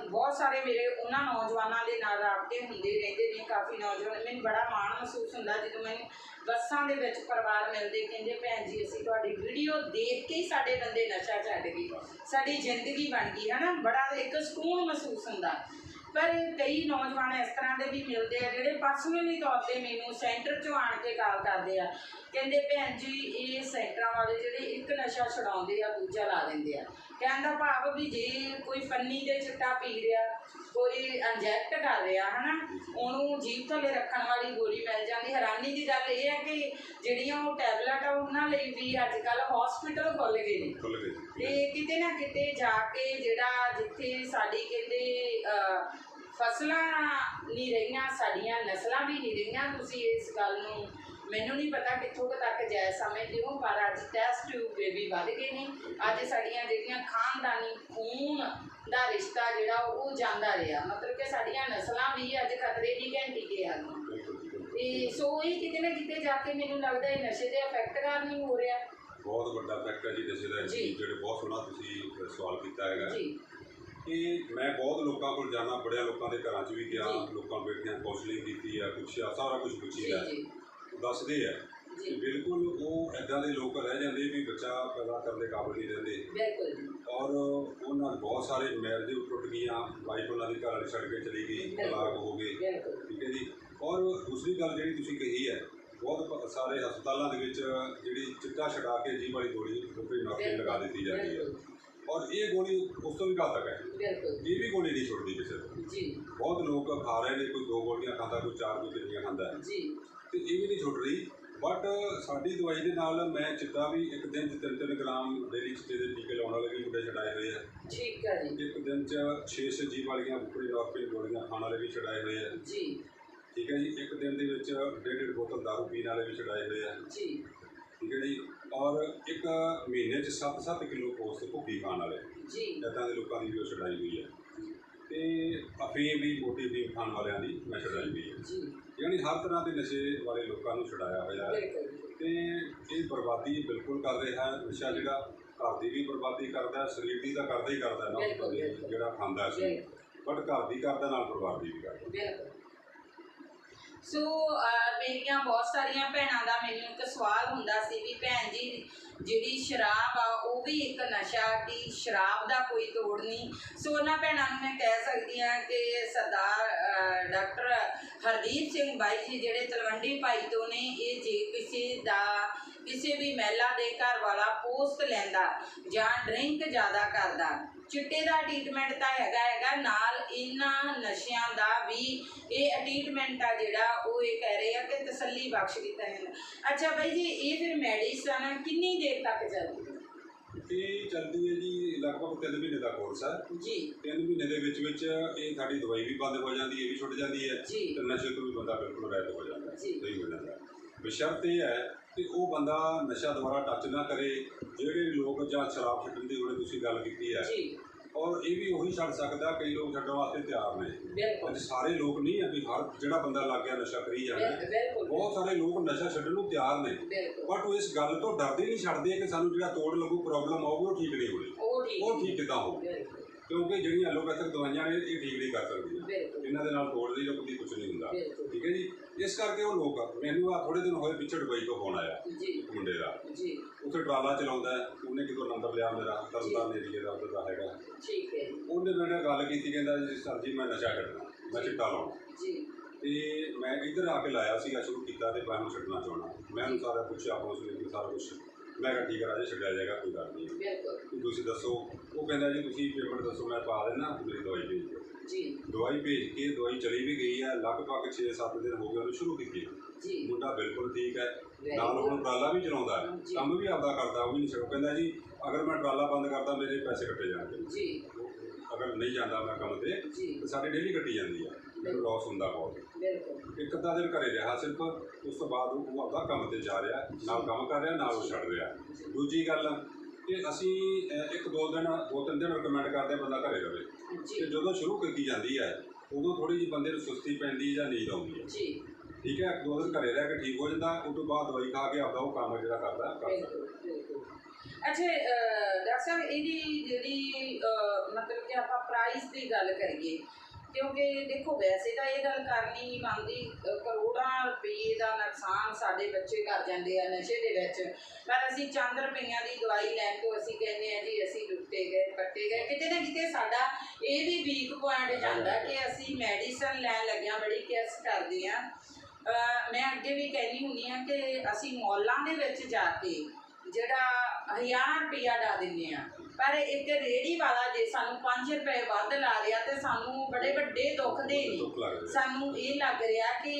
Speaker 1: ਬਹੁਤ ਸਾਰੇ ਮੇਰੇ ਉਹਨਾਂ ਨੌਜਵਾਨਾਂ ਦੇ ਨਾਲ ਰਾਬਤੇ ਹੁੰਦੇ ਰਹਿੰਦੇ ਨੇ, ਕਾਫੀ ਨੌਜਵਾਨ, ਮੈਨੂੰ ਬੜਾ ਮਾਣ ਮਹਿਸੂਸ ਹੁੰਦਾ ਜਦੋਂ ਮੈਨੂੰ ਬੱਸਾਂ ਦੇ ਵਿੱਚ ਪਰਿਵਾਰ ਮਿਲਦੇ ਕਹਿੰਦੇ, ਭੈਣ ਜੀ, ਅਸੀਂ ਤੁਹਾਡੀ ਵੀਡੀਓ ਦੇਖ ਕੇ ਹੀ ਸਾਡੇ ਬੰਦੇ ਨਸ਼ਾ ਛੱਡ ਗਏ, ਸਾਡੀ ਜ਼ਿੰਦਗੀ ਬਣ ਗਈ। ਹੈ ਨਾ ਬੜਾ ਇੱਕ ਸਕੂਨ ਮਹਿਸੂਸ ਹੁੰਦਾ। ਪਰ ਕਈ ਨੌਜਵਾਨ ਇਸ ਤਰ੍ਹਾਂ ਦੇ ਵੀ ਮਿਲਦੇ ਆ, ਜਿਹੜੇ ਪਰਸਨਲੀ ਤੌਰ ਤੇ ਮੈਨੂੰ ਸੈਂਟਰ 'ਚੋਂ ਆਣ ਕੇ ਕਾਲ ਕਰਦੇ ਆ। ਕਹਿੰਦੇ, ਭੈਣ ਜੀ, ਇਹ ਸੈਂਟਰਾਂ ਵਾਲੇ ਜਿਹੜੇ ਇੱਕ ਨਸ਼ਾ ਛਡਾਉਂਦੇ ਆ, ਦੂਜਾ ਲਾ ਦਿੰਦੇ ਆ। ਕਹਿਣ ਦਾ ਭਾਵ ਵੀ ਜੇ ਕੋਈ ਪੰਨੀ ਦੇ ਚਿੱਟਾ ਪੀ ਰਿਹਾ ਕੋਈ ਇੰਜੈਕਟ ਕਰ ਰਿਹਾ ਹਨਾ? ਉਹਨੂੰ ਜੀਭ ਥੱਲੇ ਰੱਖਣ ਵਾਲੀ ਗੋਲੀ ਮਿਲ ਜਾਂਦੀ। ਹੈਰਾਨੀ ਦੀ ਗੱਲ ਇਹ ਹੈ ਕਿ ਜਿਹੜੀਆਂ ਉਹ ਟੈਬਲੇਟ ਆ ਉਹਨਾਂ ਲਈ ਵੀ ਅੱਜ ਕੱਲ ਹਸਪੀਟਲ ਖੁੱਲ ਗਏ ਨੇ।
Speaker 2: ਖੁੱਲ ਗਏ
Speaker 1: ਤੇ ਕਿਤੇ ਨਾ ਕਿਤੇ ਜਾ ਕੇ ਜਿਹੜਾ ਜਿੱਥੇ ਸਾਡੀ ਕਹਿੰਦੇ ਅਹ, ਫਸਲਾਂ ਨਹੀਂ ਰਹੀਆਂ ਸਾਡੀਆਂ ਨਸਲਾਂ ਵੀ ਨਹੀਂ ਰਹੀਆਂ ਤੁਸੀਂ ਇਸ ਗੱਲ ਨੂੰ ਮੈਨੂੰ ਨਹੀਂ ਪਤਾ ਕਿੱਥੋਂ ਕੁ ਤੱਕ ਜਾਇਜ਼ ਸਮਝਦੇ ਹੋ ਪਰ ਅੱਜ ਟੈਸਟ ਟਿਊਬ ਬੇਬੀ ਵੱਧ ਗਏ ਨੇ। ਅੱਜ ਸਾਡੀਆਂ ਜਿਹੜੀਆਂ ਖਾਨਦਾਨੀ ਖੂਨ ਦਾ ਰਿਸ਼ਤਾ ਜਿਹੜਾ ਉਹ ਜਾਂਦਾ ਰਿਹਾ। ਮਤਲਬ ਕਿ ਸਾਡੀਆਂ ਨਸਲਾਂ ਵੀ ਅੱਜ ਖਤਰੇ ਦੀ ਘੰਟੀ ਤੇ
Speaker 2: ਜੀ, ਬਿਲਕੁਲ।
Speaker 1: ਤੇ ਸੋ ਇਹ ਕਿਤੇ ਨਾ ਕਿਤੇ ਜਾ ਕੇ ਮੈਨੂੰ ਲੱਗਦਾ ਇਹ ਨਸ਼ੇ ਦੇ ਇਫੈਕਟ ਕਾਰਨ ਹੀ ਹੋ ਰਿਹਾ।
Speaker 2: ਬਹੁਤ ਵੱਡਾ ਫੈਕਟ ਹੈ ਜੀ ਨਸ਼ੇ ਦਾ।
Speaker 1: ਜੀ।
Speaker 2: ਜਿਹੜੇ ਬਹੁਤ ਸੋਹਣਾ ਤੁਸੀਂ ਸਵਾਲ ਕੀਤਾ ਹੈਗਾ।
Speaker 1: ਜੀ।
Speaker 2: ਕਿ ਮੈਂ ਬਹੁਤ ਲੋਕਾਂ ਕੋਲ ਜਾਣਾ ਬੜਿਆ ਲੋਕਾਂ ਦੇ ਘਰਾਂ 'ਚ ਵੀ ਗਿਆ।
Speaker 1: ਜੀ।
Speaker 2: ਲੋਕਾਂ ਨੂੰ ਬੈਠਿਆਂ ਕਾਉਂਸਲਿੰਗ ਕੀਤੀ ਆ ਪੁੱਛਿਆ ਸਾਰਾ ਕੁਝ
Speaker 1: ਜੀ
Speaker 2: ਪੁੱਛੀਦਾ
Speaker 1: ਜੀ।
Speaker 2: ਦੱਸਦੇ ਆ
Speaker 1: ਜੀ।
Speaker 2: ਬਿਲਕੁਲ ਉਹ ਐਦਾਂ ਦੇ ਲੋਕ ਰਹਿ ਜਾਂਦੇ ਵੀ ਬੱਚਾ ਪੈਦਾ ਕਰਨ ਦੇ ਕਾਬਿਲ ਨਹੀਂ ਰਹਿੰਦੇ।
Speaker 1: ਬਿਲਕੁਲ।
Speaker 2: ਔਰ ਉਹਨਾਂ ਦੇ ਬਹੁਤ ਸਾਰੇ ਮੈਰਿਜ ਟੁੱਟ ਗਈਆਂ ਵਾਈਫ ਉਹਨਾਂ ਦੀ ਘਰ ਵਾਲੀ ਛੱਡ ਕੇ ਚਲੀ ਗਈ ਤਲਾਕ ਹੋ ਗਏ।
Speaker 1: ਬਿਲਕੁਲ।
Speaker 2: ਠੀਕ ਹੈ ਜੀ? ਔਰ ਦੂਸਰੀ ਗੱਲ ਜਿਹੜੀ ਤੁਸੀਂ ਕਹੀ ਹੈ ਬਹੁਤ ਪ- ਸਾਰੇ ਹਸਪਤਾਲਾਂ ਦੇ ਵਿੱਚ ਜਿਹੜੀ ਚਿੱਟਾ ਛਡਾ ਕੇ ਜੀਭ ਵਾਲੀ ਗੋਲੀ ਉੱਤੇ ਨੌਕਰੀ ਲਗਾ ਦਿੱਤੀ ਜਾਂਦੀ ਹੈ। ਔਰ ਇਹ ਗੋਲੀ ਉਸ ਤੋਂ ਵੀ ਘਾਤਕ ਹੈ।
Speaker 1: ਬਿਲਕੁਲ।
Speaker 2: ਇਹ ਵੀ ਗੋਲੀ ਨਹੀਂ ਛੁੱਟਦੀ ਕਿਸੇ ਤੋਂ।
Speaker 1: ਜੀ।
Speaker 2: ਬਹੁਤ ਲੋਕ ਖਾ ਰਹੇ ਨੇ ਕੋਈ ਦੋ ਗੋਲੀਆਂ ਖਾਂਦਾ ਕੋਈ ਚਾਰ ਕੋਈ ਕਿੰਨੀਆਂ ਖਾਂਦਾ।
Speaker 1: ਜੀ।
Speaker 2: ਤੇ ਇਹ ਵੀ ਨਹੀਂ ਛੁੱਟ ਰਹੀ। ਬਟ ਸਾਡੀ ਦਵਾਈ ਦੇ ਨਾਲ ਮੈਂ ਚਿੱਟਾ ਵੀ ਇੱਕ ਦਿਨ 'ਚ ਤਿੰਨ ਤਿੰਨ ਗ੍ਰਾਮ ਡੇਲੀ ਚਿੱਟੇ ਦੇ ਟੀਕੇ ਲਾਉਣ ਵਾਲੇ ਵੀ ਮੁੰਡੇ ਛਡਾਏ ਹੋਏ ਆ।
Speaker 1: ਠੀਕ ਹੈ ਜੀ।
Speaker 2: ਇੱਕ ਦਿਨ 'ਚ 600 ਜੀ ਵਾਲੀਆਂ ਉੱਪਰੀ ਨੌਕਰੀ ਗੋਲੀਆਂ ਖਾਣ ਵਾਲੇ ਵੀ ਛਡਾਏ ਹੋਏ ਆ।
Speaker 1: ਜੀ।
Speaker 2: ਠੀਕ ਹੈ ਜੀ ਇੱਕ ਦਿਨ ਦੇ ਵਿੱਚ ਡੇਢ ਡੇਢ ਬੋਤਲ ਦਾਰੂ ਪੀਣ ਵਾਲੇ ਵੀ ਛਡਾਏ ਹੋਏ ਆ।
Speaker 1: ਜੀ।
Speaker 2: ਠੀਕ ਹੈ ਜੀ ਔਰ ਇੱਕ ਮਹੀਨੇ 'ਚ 7-7 ਕਿਲੋ ਪੋਸਟ ਭੁੱਕੀ ਖਾਣ ਵਾਲੇ।
Speaker 1: ਜੀ।
Speaker 2: ਇੱਦਾਂ ਦੇ ਲੋਕਾਂ ਦੀ ਵੀ ਛਡਾਈ ਹੋਈ ਹੈ ਤੇ ਅਫੀਮ ਵੀ ਮੋਟੀ ਅਫੀਮ ਖਾਣ ਵਾਲਿਆਂ ਦੀ ਮੈਂ ਛਡਾਈ ਹੋਈ ਹੈ
Speaker 1: ਜੀ।
Speaker 2: ਯਾਨੀ ਹਰ ਤਰ੍ਹਾਂ ਦੇ ਨਸ਼ੇ ਵਾਲੇ ਲੋਕਾਂ ਨੂੰ ਛਡਾਇਆ ਹੋਇਆ ਹੈ। ਤੇ ਇਹ ਬਰਬਾਦੀ ਬਿਲਕੁਲ ਕਰ ਰਿਹਾ ਹੈ। ਨਸ਼ਾ ਜਿਹੜਾ ਘਰ ਦੀ ਵੀ ਬਰਬਾਦੀ ਕਰਦਾ ਹੈ, ਸਰੀਰ ਦੀ ਤਾਂ ਕਰਦਾ ਹੀ ਕਰਦਾ ਹੈ ਨਾ। ਜਿਹੜਾ ਖਾਂਦਾ ਸੀ ਬਟ ਘਰ ਦੀ ਕਰਦਾ ਨਾਲ ਬਰਬਾਦੀ ਵੀ ਕਰਦਾ
Speaker 1: ਬਿਲਕੁਲ। ਸੋ ਮੇਰੀਆਂ ਬਹੁਤ ਸਾਰੀਆਂ ਭੈਣਾਂ ਦਾ ਮੈਨੂੰ ਇੱਕ ਸਵਾਲ ਹੁੰਦਾ ਸੀ ਵੀ ਭੈਣ ਜੀ, ਜਿਹੜੀ ਸ਼ਰਾਬ ਆ, ਉਹ ਵੀ ਇੱਕ ਨਸ਼ਾ ਕਿ ਸ਼ਰਾਬ ਦਾ ਕੋਈ ਤੋੜ ਨਹੀਂ। ਸੋ ਉਹਨਾਂ ਭੈਣਾਂ ਨੂੰ ਮੈਂ ਕਹਿ ਸਕਦੀ ਹਾਂ ਕਿ ਸਰਦਾਰ ਡਾਕਟਰ ਹਰਦੀਪ ਸਿੰਘ ਬਾਈ ਜੀ, ਜਿਹੜੇ ਤਲਵੰਡੀ ਭਾਈ ਤੋਂ ਨੇ, ਇਹ ਜੇ ਕਿਸੇ ਦਾ ਕਿਸੇ ਵੀ ਮਹਿਲਾ ਦੇ ਘਰ ਵਾਲਾ ਪੋਸਟ ਲੈਂਦਾ ਜਾਂ ਡਰਿੰਕ ਜ਼ਿਆਦਾ ਕਰਦਾ। ਚਿੱਟੇ ਦਾ ਟ੍ਰੀਟਮੈਂਟ ਤਾਂ ਹੈਗਾ ਹੈਗਾ। ਨਾਲ ਇਹਨਾਂ ਨਸ਼ਿਆਂ ਦਾ ਵੀ ਇਹ ਟ੍ਰੀਟਮੈਂਟ ਆ ਜਿਹੜਾ ਉਹ ਇਹ ਕਹਿ ਰਹੇ ਆ ਕਿ ਤਸੱਲੀ ਬਖਸ਼ ਕੀਤਾ ਜਾਂਦਾ। ਅੱਛਾ ਬਾਈ ਜੀ ਇਹ ਫਿਰ ਮੈਡੀਸਨ ਕਿੰਨੀ ਦੇਰ ਤੱਕ ਚੱਲਦੀ ਹੈ?
Speaker 2: ਇਹ ਚੱਲਦੀ ਹੈ ਜੀ ਲਗਭਗ 3 ਮਹੀਨੇ ਦਾ ਕੋਰਸ ਹੈ
Speaker 1: ਜੀ।
Speaker 2: 3 ਮਹੀਨੇ ਦੇ ਵਿੱਚ ਵਿੱਚ ਇਹ ਸਾਡੀ ਦਵਾਈ ਵੀ ਬੰਦ ਹੋ ਜਾਂਦੀ ਹੈ ਇਹ ਵੀ ਛੁੱਟ ਜਾਂਦੀ ਹੈ ਤੇ ਨਸ਼ੇ ਤੋਂ ਵੀ ਬੰਦਾ ਬਿਲਕੁਲ ਰਹਿਤ ਹੋ ਜਾਂਦਾ। ਸਹੀ ਹੋ ਜਾਂਦਾ ਹੈ। ਬਸ਼ਰਤ ਇਹ ਹੈ ਕਿ ਉਹ ਬੰਦਾ ਨਸ਼ਾ ਦੁਬਾਰਾ ਟੱਚ ਨਾ ਕਰੇ ਜਿਹੜੇ ਲੋਕ ਜਾਂ ਸ਼ਰਾਬ ਛੱਡਣ ਦੀ ਉਹਨੇ ਤੁਸੀਂ ਗੱਲ ਕੀਤੀ ਹੈ।
Speaker 1: ਜੀ।
Speaker 2: ਔਰ ਇਹ ਵੀ ਉਹੀ ਛੱਡ ਸਕਦਾ ਕਈ ਲੋਕ ਛੱਡਣ ਵਾਸਤੇ ਤਿਆਰ ਨੇ।
Speaker 1: ਬਿਲਕੁਲ।
Speaker 2: ਅੱਜ ਸਾਰੇ ਲੋਕ ਨਹੀਂ ਹੈ ਵੀ ਹਰ ਜਿਹੜਾ ਬੰਦਾ ਲੱਗ ਗਿਆ ਨਸ਼ਾ ਕਰੀ ਜਾਂਦਾ। ਬਹੁਤ ਸਾਰੇ ਲੋਕ ਨਸ਼ਾ ਛੱਡਣ ਨੂੰ ਤਿਆਰ ਨੇ। ਬਟ ਉਹ ਇਸ ਗੱਲ ਤੋਂ ਡਰਦੇ ਨਹੀਂ ਛੱਡਦੇ ਕਿ ਸਾਨੂੰ ਜਿਹੜਾ ਤੋੜ ਲੱਗੂ ਪ੍ਰੋਬਲਮ ਆਊਗੀ ਉਹ ਠੀਕ ਨਹੀਂ ਹੋਣੀ।
Speaker 1: ਉਹ ਠੀਕ
Speaker 2: ਕਿੱਦਾਂ ਹੋਊ? ਕਿਉਂਕਿ ਜਿਹੜੀਆਂ ਐਲੋਪੈਥਿਕ ਦਵਾਈਆਂ ਨੇ ਇਹ ਠੀਕ ਨਹੀਂ ਕਰ ਸਕਦੀਆਂ।
Speaker 1: ਬਿਲਕੁਲ।
Speaker 2: ਇਹਨਾਂ ਦੇ ਨਾਲ ਤੋੜ ਦੀ ਰੁਕਦੀ ਕੁਝ ਨਹੀਂ ਹੁੰਦਾ।
Speaker 1: ਬਿਲਕੁਲ।
Speaker 2: ਠੀਕ ਹੈ ਜੀ? ਇਸ ਕਰਕੇ ਉਹ ਲੋਕ ਮੈਨੂੰ ਆ ਥੋੜੇ ਦਿਨ ਹੋਏ ਪਿੱਛੇ ਦੁਬਈ ਤੋਂ ਫੋਨ ਆਇਆ
Speaker 1: ਜੀ।
Speaker 2: ਇੱਕ ਮੁੰਡੇ ਦਾ।
Speaker 1: ਜੀ।
Speaker 2: ਉੱਥੇ ਟਰਾਲਾ ਚਲਾਉਂਦਾ ਹੈ। ਉਹਨੇ ਕਿਤੋਂ ਨੰਬਰ ਲਿਆ ਮੇਰਾ? ਤਰਨਤਾਰਨ ਏਰੀਏ ਦਾ ਉਹਦਾ ਦਾ ਹੈਗਾ।
Speaker 1: ਠੀਕ ਹੈ।
Speaker 2: ਉਹਨੇ ਮੇਰੇ ਨਾਲ ਗੱਲ ਕੀਤੀ ਕਹਿੰਦਾ ਜੀ ਸਰ ਜੀ ਮੈਂ ਨਸ਼ਾ ਛੱਡਣਾ ਮੈਂ ਚਿੱਟਾ ਲਾਉਣਾ।
Speaker 1: ਜੀ।
Speaker 2: ਤੇ ਮੈਂ ਇੱਧਰ ਆ ਕੇ ਲਾਇਆ ਸੀਗਾ ਸ਼ੁਰੂ ਕੀਤਾ ਤੇ ਮੈਂ ਹੁਣ ਛੱਡਣਾ ਚਾਹਣਾ ਮੈਂ ਉਹਨੂੰ ਸਾਰਾ ਪੁੱਛਿਆ ਆਪਣਾ ਉਸ ਸਾਰਾ ਕੁਝ ਮੈਂ ਕਿਹਾ ਠੀਕ ਹੈ ਰਾਜੇ ਛੱਡਿਆ ਜਾਏਗਾ ਕੋਈ ਗੱਲ ਨਹੀਂ।
Speaker 1: ਬਿਲਕੁਲ।
Speaker 2: ਵੀ ਤੁਸੀਂ ਦੱਸੋ ਉਹ ਕਹਿੰਦਾ ਜੀ ਤੁਸੀਂ ਪੇਮੈਂਟ ਦੱਸੋ ਮੈਂ ਪਾ ਦੇਣਾ ਮੇਰੀ ਦਵਾਈ ਭੇਜ ਦਿਓ।
Speaker 1: ਜੀ।
Speaker 2: ਦਵਾਈ ਭੇਜ ਕੇ ਦਵਾਈ ਚਲੀ ਵੀ ਗਈ ਹੈ ਲਗਭਗ 6-7 ਦਿਨ ਹੋ ਗਏ ਉਹਨੂੰ ਸ਼ੁਰੂ ਕੀਤੀ
Speaker 1: ਜੀ।
Speaker 2: ਮੁੰਡਾ ਬਿਲਕੁਲ ਠੀਕ ਹੈ ਨਾਲ. ਹੁਣ ਟਰਾਲਾ ਵੀ ਚਲਾਉਂਦਾ ਹੈ
Speaker 1: ਜੀ।
Speaker 2: ਕੰਮ ਵੀ ਆਪਦਾ ਕਰਦਾ ਉਹ ਵੀ ਨਹੀਂ ਛੱਡੋ ਕਹਿੰਦਾ ਜੀ ਅਗਰ ਮੈਂ ਟਰਾਲਾ ਬੰਦ ਕਰਦਾ ਮੇਰੇ ਪੈਸੇ ਕੱਟੇ ਜਾਣਗੇ।
Speaker 1: ਜੀ।
Speaker 2: ਅਗਰ ਨਹੀਂ ਜਾਂਦਾ ਮੈਂ ਕੰਮ ਤੇ
Speaker 1: ਜੀ।
Speaker 2: ਤੇ ਸਾਡੀ ਡੇਲੀ ਕੱਟੀ ਜਾਂਦੀ ਹੈ ਮੈਨੂੰ ਲਾਸ ਹੁੰਦਾ ਬਹੁਤ।
Speaker 1: ਬਿਲਕੁਲ।
Speaker 2: ਇੱਕ ਅੱਧਾ ਦਿਨ ਘਰੇ ਰਿਹਾ ਸਿਰਫ ਉਸ ਤੋਂ ਬਾਅਦ ਉਹ ਆਪਦਾ ਕੰਮ ਤੇ ਜਾ ਰਿਹਾ ਨਾਲ ਕੰਮ ਕਰ ਰਿਹਾ ਨਾਲ ਉਹ ਛੱਡ ਰਿਹਾ। ਦੂਜੀ ਗੱਲ ਕਿ ਅਸੀਂ ਅਹ, ਇੱਕ ਦੋ ਦਿਨ ਦੋ ਤਿੰਨ ਦਿਨ ਰეკਮੈਂਡ ਕਰਦੇ ਹਾਂ ਬੰਦਾ ਘਰੇ ਰਵੇ। ਤੇ
Speaker 1: ਜੀ
Speaker 2: ਜਦੋਂ ਸ਼ੁਰੂ ਕੀਤੀ ਜਾਂਦੀ ਹੈ ਉਦੋਂ ਥੋੜੀ ਜਿਹੀ ਬੰਦੇ ਨੂੰ ਸੁਸਤੀ ਪੈਂਦੀ ਹੈ ਜਾਂ ਨੀਂਦ ਆਉਂਦੀ ਹੈ।
Speaker 1: ਜੀ।
Speaker 2: ਠੀਕ ਹੈ? ਇੱਕ ਦੋ ਦਿਨ ਘਰੇ ਰਹਿ ਕੇ ਠੀਕ ਹੋ ਜਾਂਦਾ ਉਸ ਤੋਂ ਬਾਅਦ ਦਵਾਈ ਖਾ ਕੇ ਆਪਦਾ ਉਹ ਕੰਮ ਜਿਹੜਾ ਕਰਦਾ ਕਰ ਸਕਦਾ।
Speaker 1: ਬਿਲਕੁਲ ਬਿਲਕੁਲ। ਅੱਛਾ ਅਹ, ਡਾਕਟਰ ਸਾਹਿਬ ਇਹਦੀ ਜਿਹੜੀ ਅਹ, ਮਤਲਬ ਕਿ ਆਪਾਂ ਪ੍ਰਾਈਸ ਦੀ ਗੱਲ ਕਰੀਏ ਕਿਉਂਕਿ ਦੇਖੋ ਵੈਸੇ ਤਾਂ ਇਹ ਗੱਲ ਕਰਨੀ ਨਹੀਂ ਬਣਦੀ ਕਰੋੜਾਂ ਰੁਪਏ ਦਾ ਨੁਕਸਾਨ ਸਾਡੇ ਬੱਚੇ ਕਰ ਜਾਂਦੇ ਆ ਨਸ਼ੇ ਦੇ ਵਿੱਚ। ਪਰ ਅਸੀਂ ਚੰਦ ਰੁਪਈਆਂ ਦੀ ਦਵਾਈ ਲੈਣ ਤੋਂ ਅਸੀਂ ਕਹਿੰਦੇ ਆ ਜੀ, ਅਸੀਂ ਲੁੱਟੇ ਗਏ, ਪੱਟੇ ਗਏ। ਕਿਤੇ ਨਾ ਕਿਤੇ ਸਾਡਾ ਇਹ ਵੀ ਵੀਕ ਪੁਆਇੰਟ ਜਾਂਦਾ ਕਿ ਅਸੀਂ ਮੈਡੀਸਨ ਲੈਣ ਲੱਗਿਆਂ ਬੜੀ ਕੇਅਰਸ ਕਰਦੇ ਆ। ਮੈਂ ਅੱਗੇ ਵੀ ਕਹਿੰਦੀ ਹੁੰਦੀ ਆ ਕਿ ਅਸੀਂ ਮੌਲਾਂ ਦੇ ਵਿੱਚ ਜਾ ਕੇ ਜਿਹੜਾ ਹਜ਼ਾਰ ਰੁਪਈਆ ਡਾ ਦਿੰਦੇ ਆ ਪਰ ਇੱਕ ਰੇੜੀ ਵਾਲਾ ਜੇ ਸਾਨੂੰ 5 ਰੁਪਏ ਵੱਧ ਲਾ ਰਿਹਾ ਤੇ ਸਾਨੂੰ ਬੜੇ ਵੱਡੇ ਦੁੱਖ ਦੇ ਨੇ। ਸਾਨੂੰ ਇਹ ਲੱਗ ਰਿਹਾ ਕਿ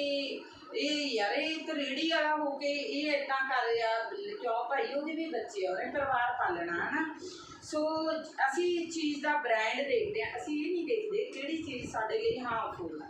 Speaker 1: ਇਹ ਯਾਰ ਇਹ ਇੱਕ ਰੇੜੀ ਵਾਲਾ ਹੋ ਕੇ ਇਹ ਇਦਾਂ ਕਰ ਰਿਹਾ ਕਿਉਂ ਭਾਈ ਉਹਦੇ ਵੀ ਬੱਚੇ ਆ ਉਹਨੇ ਪਰਿਵਾਰ ਪਾਲਣਾ ਹਨਾ? ਸੋ ਅਸੀਂ ਚੀਜ਼ ਦਾ ਬ੍ਰਾਂਡ ਦੇਖਦੇ ਆ ਅਸੀਂ ਇਹ ਨਹੀਂ ਦੇਖਦੇ ਕਿਹੜੀ ਚੀਜ਼ ਸਾਡੇ ਲਈ ਹਾਰਮਫੁਲ ਆ।